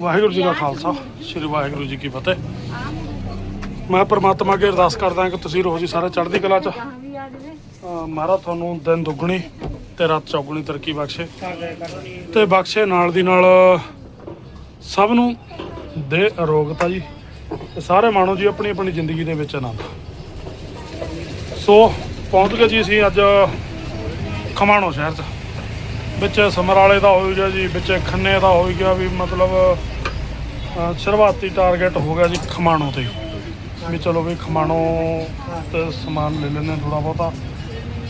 ਵਾਹਿਗੁਰੂ ਜੀ ਦਾ ਖਾਲਸਾ, ਸ੍ਰੀ ਵਾਹਿਗੁਰੂ ਜੀ ਕੀ ਫਤਿਹ। ਮੈਂ ਪਰਮਾਤਮਾ ਅੱਗੇ ਅਰਦਾਸ ਕਰਦਾ ਕਿ ਤੁਸੀਂ ਰੋਜ਼ ਹੀ ਸਾਰੇ ਚੜ੍ਹਦੀ ਕਲਾ ਚ ਮਹਾਰਾਜ ਤੁਹਾਨੂੰ ਦਿਨ ਦੁੱਗਣੀ ਤੇ ਰਾਤ ਚੌਗੁਣੀ ਤਰੱਕੀ ਬਖਸ਼ੇ। ਤੇ ਬਖਸ਼ੇ ਨਾਲ ਦੀ ਨਾਲ ਸਭ ਨੂੰ ਦੇ ਅਰੋਗਤਾ ਜੀ। ਤੇ ਸਾਰੇ ਮਾਣੋ ਜੀ ਆਪਣੀ ਆਪਣੀ ਜ਼ਿੰਦਗੀ ਦੇ ਵਿੱਚ ਆਨੰਦ। ਸੋ ਪਹੁੰਚ ਗਏ ਜੀ ਅਸੀਂ ਅੱਜ ਖਮਾਣੋ ਸ਼ਹਿਰ 'ਚ। ਵਿੱਚ ਸਮਰਾਲੇ ਦਾ ਹੋ ਗਿਆ ਜੀ, ਵਿੱਚ ਖੰਨੇ ਦਾ ਹੋ ਗਿਆ ਵੀ ਮਤਲਬ ਸ਼ੁਰੂਆਤੀ ਟਾਰਗੇਟ ਹੋ ਗਿਆ ਜੀ ਖਮਾਣੋ ਤੇ। ਵੀ ਚਲੋ ਵੀ ਖਮਾਣੋ ਤੇ ਸਮਾਨ ਲੈ ਲੈਂਦੇ ਥੋੜਾ ਬਹੁਤਾ।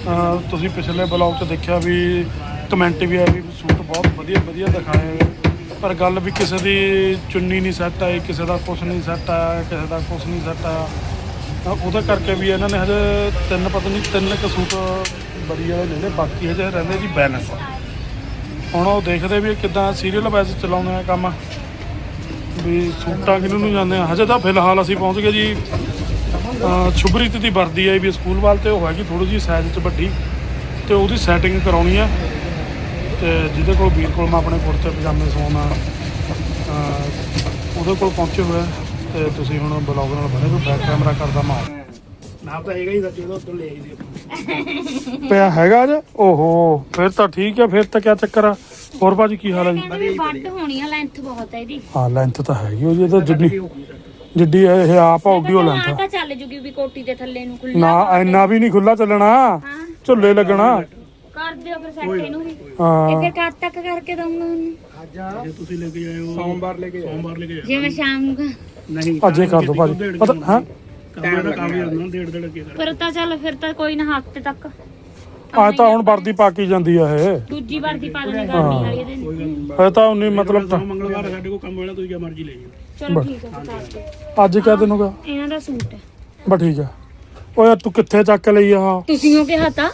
ਅਹ, ਤੁਸੀਂ ਪਿਛਲੇ ਬਲੌਗ 'ਚ ਦੇਖਿਆ ਵੀ ਕਮੈਂਟ ਵੀ ਆਏ ਵੀ ਸੂਟ ਬਹੁਤ ਵਧੀਆ ਵਧੀਆ ਦਿਖਾਏ ਹੋਏ। ਪਰ ਗੱਲ ਵੀ ਕਿਸੇ ਦੀ ਚੁੰਨੀ ਨਹੀਂ ਸੈੱਟ ਆਈ ਕਿਸੇ ਦਾ ਕੁਛ ਨਹੀਂ ਸੈੱਟ ਆਇਆ ਕਿਸੇ ਦਾ ਕੁਛ ਨਹੀਂ ਸੈੱਟ ਆਇਆ। ਤਾਂ ਉਹਦੇ ਕਰਕੇ ਵੀ ਇਹਨਾਂ ਨੇ ਹਜੇ ਤਿੰਨ ਪਤਾ ਨਹੀਂ ਤਿੰਨ ਕੁ ਸੂਟ ਵਧੀਆ ਵਾਲੇ ਲੈ ਲਏ ਬਾਕੀ ਹਜੇ ਰਹਿੰਦੇ ਜੀ ਬੈਲੈਂਸ ਹੁਣ ਉਹ ਦੇਖਦੇ ਵੀ ਕਿਦਾਂ ਸੀਰੀਅਲ ਵਾਈਜ਼ ਚਲਾਉਣੇ ਆ ਕੰਮ। ਵੀ ਸੂਟਾਂ ਕਿਹਨੂੰ ਨੂੰ ਜਾਂਦੇ ਆ? ਹਜੇ ਤਾਂ ਫਿਲਹਾਲ ਅਸੀਂ ਪਹੁੰਚ ਗਏ ਜੀ ਸ਼ੁਭਰੀਤ ਦੀ ਵਰਦੀ ਆਈ ਵੀ ਸਕੂਲ ਵਾਲ ਤੇ ਉਹ ਹੈਗੀ ਥੋੜੀ ਜਿਹੀ ਸਾਈਜ਼ 'ਚ ਵੱਡੀ ਤੇ ਉਹਦੀ ਸੈਟਿੰਗ ਕਰਾਉਣੀ ਆ। ਤੇ ਜਿਹਦੇ ਕੋਲ ਵੀਰ ਕੋਲ ਮੈਂ ਆਪਣੇ ਕੁੜਤੇ ਪਜਾਮੇ ਸਵਾਉਣਾ ਉਹਦੇ ਕੋਲ ਪਹੁੰਚੇ ਹੋਏ ਆ ਤੇ ਤੁਸੀਂ ਹੁਣ ਬਲੌਗ ਨਾਲ ਬਣੇ ਕੋਈ ਬੈਕ ਕੈਮਰਾ ਕਰਦਾ ਮਾਰ ਨਾ ਤਾਂ ਹੈਗਾ ਹੀ ਸੱਚੇ ਤੋਂ ਉੱਧਰ ਲੈ ਆਈ ਪਿਆ ਹੈਗਾ ਅੱਜ? ਓਹੋ ਫਿਰ ਤਾਂ ਠੀਕ ਹੈ ਫਿਰ ਤਾਂ ਕਿਆ ਚੱਕਰ ਆ? ਹੋਰ ਭਾਜੀ ਕੀ ਹਾਲ ਹੈ ਜੀ? ਕਹਿੰਦੇ ਵੀ ਹੋਣੀ ਆ ਲੈਂਥ ਬਹੁਤ ਹੈ ਇਹਦੀ। ਹਾਂ ਲੈਂਥ ਤਾਂ ਹੈਗੀ ਉਹ ਜੀ ਇਹ ਤਾਂ ਜਿੱਡੀ ਜਿੱਡੀ ਇਹ ਆਪ ਆਡੀਓ ਲੈਂਥ ਆ ਤਾਂ ਚੱਲ ਜੂਗੀ ਵੀ ਕੋਟੀ ਦੇ ਥੱਲੇ ਨੂੰ ਖੁੱਲਾ ਨਾ ਇੰਨਾ ਵੀ ਨਹੀਂ ਖੁੱਲਾ ਚੱਲਣਾ। ਹਾਂ। ਝੁੱਲੇ ਲੱਗਣਾ। ਕਰ ਦਿਓ ਫਿਰ ਸੈੱਟ ਇਹਨੂੰ ਵੀ। ਇਹ ਹਾਂ। ਫਿਰ ਕਦ ਤੱਕ ਕਰਕੇ ਦਊਂਗਾ ਉਹਨੂੰ। ਜੇ ਤੁਸੀਂ ਲੈ ਕੇ ਜਾਇਓ ਸੋਮਵਾਰ ਲੈ ਕੇ ਸੋਮਵਾਰ ਲੈ ਕੇ ਜਾਇਓ ਜੇ ਮੈਂ ਸ਼ਾਮ ਨੂੰ। ਨਹੀਂ ਅੱਜ ਹੀ ਕਰ ਦੋ ਭਾਜੀ। ਪਤਾ ਹਾਂ। ਕੰਮ ਦਾ ਕੰਮ ਹੀ ਹੁੰਦਾ ਡੇਢ ਡੇਢ ਕੇ ਕਰ ਫਿਰ ਤਾਂ ਚੱਲ ਫਿਰ ਤਾਂ ਕੋਈ ਨਾ ਹਫ਼ਤੇ ਤੱਕ। ਅੱਜ ਤਾਂ ਹੁਣ ਵਰਦੀ ਪਾ ਕੇ ਜਾਂਦੀ ਆ ਇਹ। ਦੂਜੀ ਵਾਰ ਦੀ ਪਾ ਦੇਣੀ ਗਰਮੀ ਵਾਲੀ ਇਹਦੇ ਫਿਰ ਤਾਂ ਉਨੀ ਮਤਲਬ ਤਾਂ- ਮੰਗਲਵਾਰ ਸਾਡੇ ਕੋਲ ਕੰਮ ਹੋਣਾ ਤੁਸੀਂ ਕਿਆ ਮਰਜ਼ੀ ਲੈ ਜਾਓ ਚਲੋ ਠੀਕ ਹੈ ਦਿਓ। ਅੱਜ ਕਿਆ ਦਿਨ ਹੋਗਾ? ਇਹਨਾਂ ਦਾ ਸੂਟ ਹੈ। ਬਸ ਠੀਕ ਆ। ਓਏ ਯਾਰ ਤੂੰ ਕਿੱਥੇ ਚੱਕ ਲਈ ਆ? ਤੁਸੀਂ ਉਹ ਕਿਹਾ ਤਾਂ?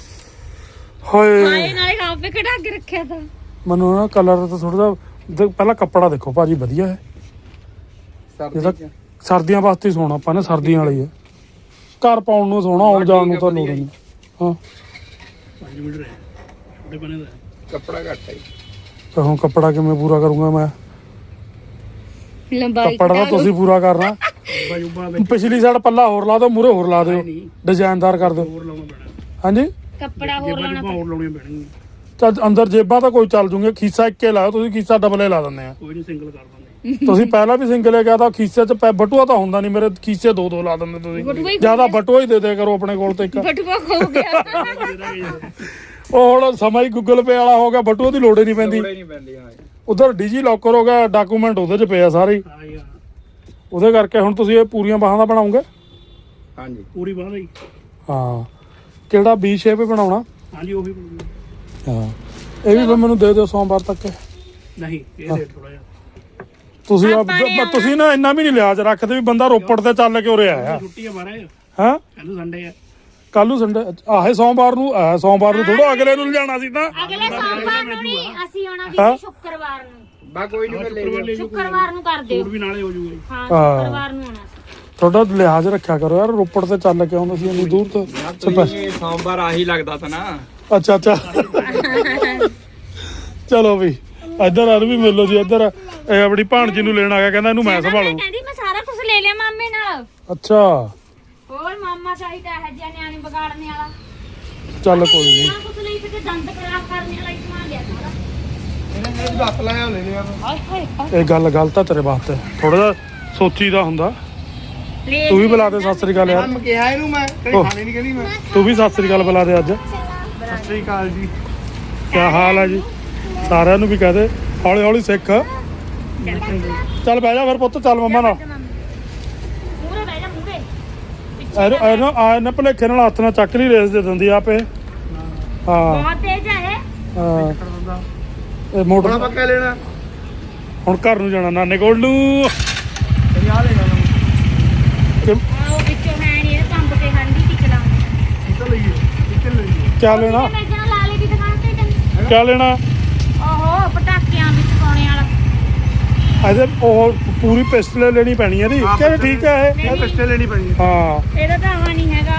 ਹਾਏ। ਹਾਏ ਨਾਲੇ ਆਪੇ ਕਢਾ ਕੇ ਰੱਖਿਆ ਤਾਂ। ਮੈਨੂੰ ਨਾ ਕਲਰ ਤਾਂ ਥੋੜਾ ਜਿਹਾ ਪਹਿਲਾਂ ਕੱਪੜਾ ਦੇਖੋ ਭਾਜੀ ਵਧੀਆ ਹੈ। ਇਹਦਾ ਸਰਦੀਆਂ ਵਾਸਤੇ ਹੀ ਸੋਹਣਾ ਆਪਾਂ ਨੇ ਸਰਦੀਆਂ ਵਾਲੀ ਹੈ। ਘਰ ਪਾਉਣ ਨੂੰ ਸੋਹਣਾ ਆਉਣ ਜਾਣ ਨੂੰ ਤਾਂ ਲੋੜ ਨਹੀਂ। ਹਾਂ। 5 ਮਿੰਟ ਰਹੇ। ਛੋਟੇ ਬਣੇ ਦਾ ਕੱਪੜਾ ਘੱਟ ਹੈ। ਤਾਂ ਹੁਣ ਕੱਪੜਾ ਕਿਵੇਂ ਪੂਰਾ ਕਰੂੰਗਾ ਮੈਂ? ਲੰਬਾਈ ਕੱਪੜਾ ਤਾਂ ਤੁਸੀਂ ਪੂਰਾ ਕਰਨਾ। ਵਿੱਚ ਪਿਛਲੀ ਸਾਈਡ ਪੱਲਾ ਹੋਰ ਲਾ ਦਿਓ ਮੂਰੇ ਹੋਰ ਲਾ ਦਿਓ। ਡਿਜ਼ਾਈਨਦਾਰ ਕਰ ਦਿਓ। ਹੋਰ ਲਾਉਣਾ ਪੈਣਾ। ਹਾਂਜੀ? ਕੱਪੜਾ ਹੋਰ ਲਾਉਣਾ ਜੁਬਾਂ ਹੋਰ ਲਾਉਣੀਆਂ ਪੈਣਗੀਆਂ। ਚੱਲ ਅੰਦਰ ਜੇਬਾਂ ਤਾਂ ਕੋਈ ਚੱਲ ਜੂਗੇ। ਖੀਸਾ ਇੱਕੇ ਲਾਓ ਤੁਸੀਂ ਖੀਸਾ ਡਬਲੇ ਲਾ ਦਿੰਦੇ ਆ। ਕੋਈ ਨਹੀਂ ਸਿੰਗਲ ਕਰ ਦਿੰਦੇ ਤੁਸੀਂ ਪਹਿਲਾਂ ਵੀ ਸਿੰਗਲ ਤਾਂ ਖੀਸੇ ਚ ਪੈ- ਬਟੂਆ ਤਾਂ ਹੁੰਦਾ ਨਹੀਂ ਮੇਰੇ ਖੀਸੇ ਦੋ ਦੋ ਲਾ ਦਿੰਦੇ ਬਟੂਆ ਤੁਸੀਂ ਜ਼ਿਆਦਾ ਬਟੂਆ ਹੀ ਦੇ ਦਿਆ ਕਰੋ ਆਪਣੇ ਕੋਲ ਤੇ ਇੱਕ। ਬਟੂਆ ਖੋ ਗਿਆ। ਉਹ ਹੁਣ ਸਮਾਂ ਹੀ ਗੂਗਲ ਪੇ ਵਾਲਾ ਹੋ ਗਿਆ ਬਟੂਆ ਦੀ ਲੋੜ ਹੀ ਨਹੀਂ ਪੈਂਦੀ। ਥੋੜੇ ਨਹੀਂ ਪੈਂਦੀ ਹਾਂ ਉਧਰ ਡਿਜੀ ਲੋਕਰ ਹੋ ਗਿਆ ਡਾਕੂਮੈਂਟ ਉਹਦੇ ਚ ਪਏ ਆ ਸਾਰੇ। ਹੀ। ਹਾਂ। ਯਾਰ ਉਹਦੇ ਕਰਕੇ ਹੁਣ ਤੁਸੀਂ ਇਹ ਪੂਰੀਆਂ ਬਾਹਾਂ ਦਾ ਬਣਾਉਂਗੇ ਹਾਂਜੀ ਪੂਰੀ ਬਾਹ ਲਈ ਹਾਂ। ਕਿਹੜਾ ਬੀ ਸ਼ੇਪ ਬਣਾਉਣਾ? ਹਾਂਜੀ ਉਹ ਵੀ ਬਣੂਗੀ। ਹਾਂ। ਇਹ ਵੀ ਫਿਰ ਮੈਨੂੰ ਦੇ ਦਿਓ ਸੋਮਵਾਰ ਤੱਕ। ਨਹੀਂ ਇਹ ਦੇ ਥੋੜਾ ਜਿਹਾ। ਤੁਸੀਂ ਆਪਾਂ ਤੁਸੀਂ ਨਾ ਇੰਨਾ ਵੀ ਨਹੀਂ ਲਿਆਜ ਰੱਖਦੇ ਵੀ ਬੰਦਾ ਰੋਪੜ ਤੇ ਚੱਲ ਕੇ ਉਰੇ ਆਇਆ। ਛੁੱਟੀ ਆ ਹਾਂ? ਕੱਲ ਸੰਡੇ ਆ। ਕੱਲ ਨੂੰ ਸੰਡੇ ਆਹੇ ਸੋਮਵਾਰ ਨੂੰ ਆਹ ਸੋਮਵਾਰ ਨੂੰ ਥੋੜਾ ਅਗਲੇ ਨੂੰ ਲਿਜਾਣਾ ਸੀ ਤਾਂ। ਅਗਲੇ ਸੋਮਵਾਰ ਨੂੰ ਨਹੀਂ ਅਸੀਂ ਆਉਣਾ ਹਾਂ? ਵੀ ਸ਼ੁੱਕਰਵਾਰ ਨੂੰ। ਬਾ ਕੋਈ ਨਹੀਂ ਮੈਂ ਲੈ ਸ਼ੁੱਕਰਵਾਰ ਨੂੰ ਕਰ ਦਿਓ। ਵੀ ਨਾਲੇ ਹੋ ਜਾਊਗਾ ਜੀ। ਹਾਂ ਹਾਂ। ਸ਼ੁੱਕਰਵਾਰ ਨੂੰ ਆਉਣਾ ਸੀ। ਥੋੜਾ ਲਿਹਾਜ਼ ਰੱਖਿਆ ਕਰੋ ਯਾਰ ਰੋਪੜ ਤੇ ਚੱਲ ਕੇ ਆਉਂਦੇ ਸੀ ਇੰਨੀ ਦੂਰ ਤੋਂ ਤੁਸੀਂ ਸੋਮਵਾਰ ਆਹੀ ਲੱਗਦਾ ਤਾਂ ਨਾ। ਅੱਛਾ ਅੱਛਾ। ਚਲੋ ਵੀ। ਇੱਧਰ ਆ ਵੀ ਮਿਲੋ ਜੀ ਇੱਧਰ ਇਹ ਆਪਣੀ ਭਾਣਜੀ ਨੂੰ ਲੈਣ ਆ ਗਿਆ ਕਹਿੰਦਾ ਇਹਨੂੰ ਮੈਂ ਸੰਭਾਲੂ। ਕਹਿੰਦੀ ਮੈਂ ਸਾਰਾ ਕੁਝ ਲੈ ਲਿਆ ਮਾਮੇ ਨਾਲ। ਅੱਛਾ। ਹੋਰ ਮਾਮਾ ਚਾਹੀਦਾ ਹੈ ਜਿਹਾ ਨਿਆਣੇ ਵਿਗਾੜਨੇ ਵਾਲਾ। ਚੱਲ ਕੋਈ ਨਹੀਂ। ਨਾ ਕੁਝ ਨਹੀਂ ਤੇ ਦੰਦ ਖਰਾਬ ਕਰਨੇ ਵਾਲਾ ਹੀ ਸਮਾਨ ਲਿਆ ਸਾਰਾ। ਇਹਨੇ ਮੇਰੇ ਹੱਥ ਲਾਇਆ ਲੈ ਲਿਆ ਹਾਏ ਹਾਏ ਇਹ ਗੱਲ ਗਲਤ ਆ ਤੇਰੇ ਵਾਸਤੇ। ਥੋੜਾ ਜਿਹਾ ਸੋਚੀਦਾ ਹੁੰਦਾ। ਲੈ ਤੂੰ ਵੀ ਬੁਲਾ ਦੇ ਸਤਿ ਸ੍ਰੀ ਅਕਾਲ ਯਾਰ। ਮੈਂ ਕਿਹਾ ਇਹਨੂੰ ਮੈਂ ਕਦੇ। ਖਾਣੇ ਨਹੀਂ ਕਹਿੰਦੀ ਮੈਂ। ਤੂੰ ਵੀ ਸਤਿ ਸ੍ਰੀ ਅਕਾਲ ਬੁਲਾ ਦੇ ਅੱਜ। ਸਤਿ ਸ੍ਰੀ ਅਕਾਲ ਜੀ। ਕੀ ਹਾਲ ਹੈ ਜੀ? ਸਾਰਿਆਂ ਨੂੰ ਵੀ ਕਹਦੇ ਹੌਲੀ ਹੌਲੀ ਸਿੱਖ। ਚੱਲ ਬਹਿ ਜਾ। ਫਿਰ ਪੁੱਤ ਚੱਲ ਮੰਮਾ ਨਾਲ। ਮੂਰੇ ਬਹਿ ਜਾ ਮੂਰੇ ਇਹਨੂੰ ਇਹਨੂੰ ਆ ਇਹਨੇ ਭਲੇਖੇ ਨਾਲ ਹੱਥ ਨਾਲ ਚੱਕ ਲਈ ਰੇਸ ਦੇ ਦਿੰਦੀ ਆ ਆਪੇ। ਹਾਂ। ਬਹੁਤ ਤੇਜ਼ ਹੈ ਇਹ। ਹਾਂ। ਇਹ ਮੋਟਰ ਆਪਾਂ ਕਹਿ ਲੈਣਾ। ਹੁਣ ਘਰ ਨੂੰ ਜਾਣਾ ਨਾਨੇ ਕੋਲ ਨੂੰ। ਤੇਰੀ ਆ ਲੈ ਜਾਣਾ ਕਿ- ਆਹ ਉਹ ਵਿੱਚੋਂ ਹੈ ਨਹੀਂ ਇਹ ਕੰਬ ਤੇ ਹੰਡੀ ਟੀ ਚਲਾਉਂਦੇ ਕਿੱਥੇ ਲਈਏ ਕਿੱਥੇ ਲਈਏ। ਕਿਆ ਲੈਣਾ? ਮੈਂ ਜਣਾ ਲਾ ਲਈ ਦੀ ਦੁਕਾਨ ਤੇ ਕਿਆ ਲੈਣਾ ਓਹੋ ਪਟਾਕਿਆਂ ਵਿੱਚ ਪਾਉਣੇ ਵਾਲਾ ਇਹਦੇ ਉਹ ਪੂਰੀ ਪਿਸਟਲ ਲੈਣੀ ਪੈਣੀ ਹੈ ਦੀ ਕਿ ਠੀਕ ਹੈ ਇਹ? ਇਹ ਪਿਸਟਲ ਲੈਣੀ ਪੈਣੀ ਹੈ ਹਾਂ। ਇਹਦਾ ਤਾਂ ਆਹ ਨਹੀਂ ਹੈਗਾ।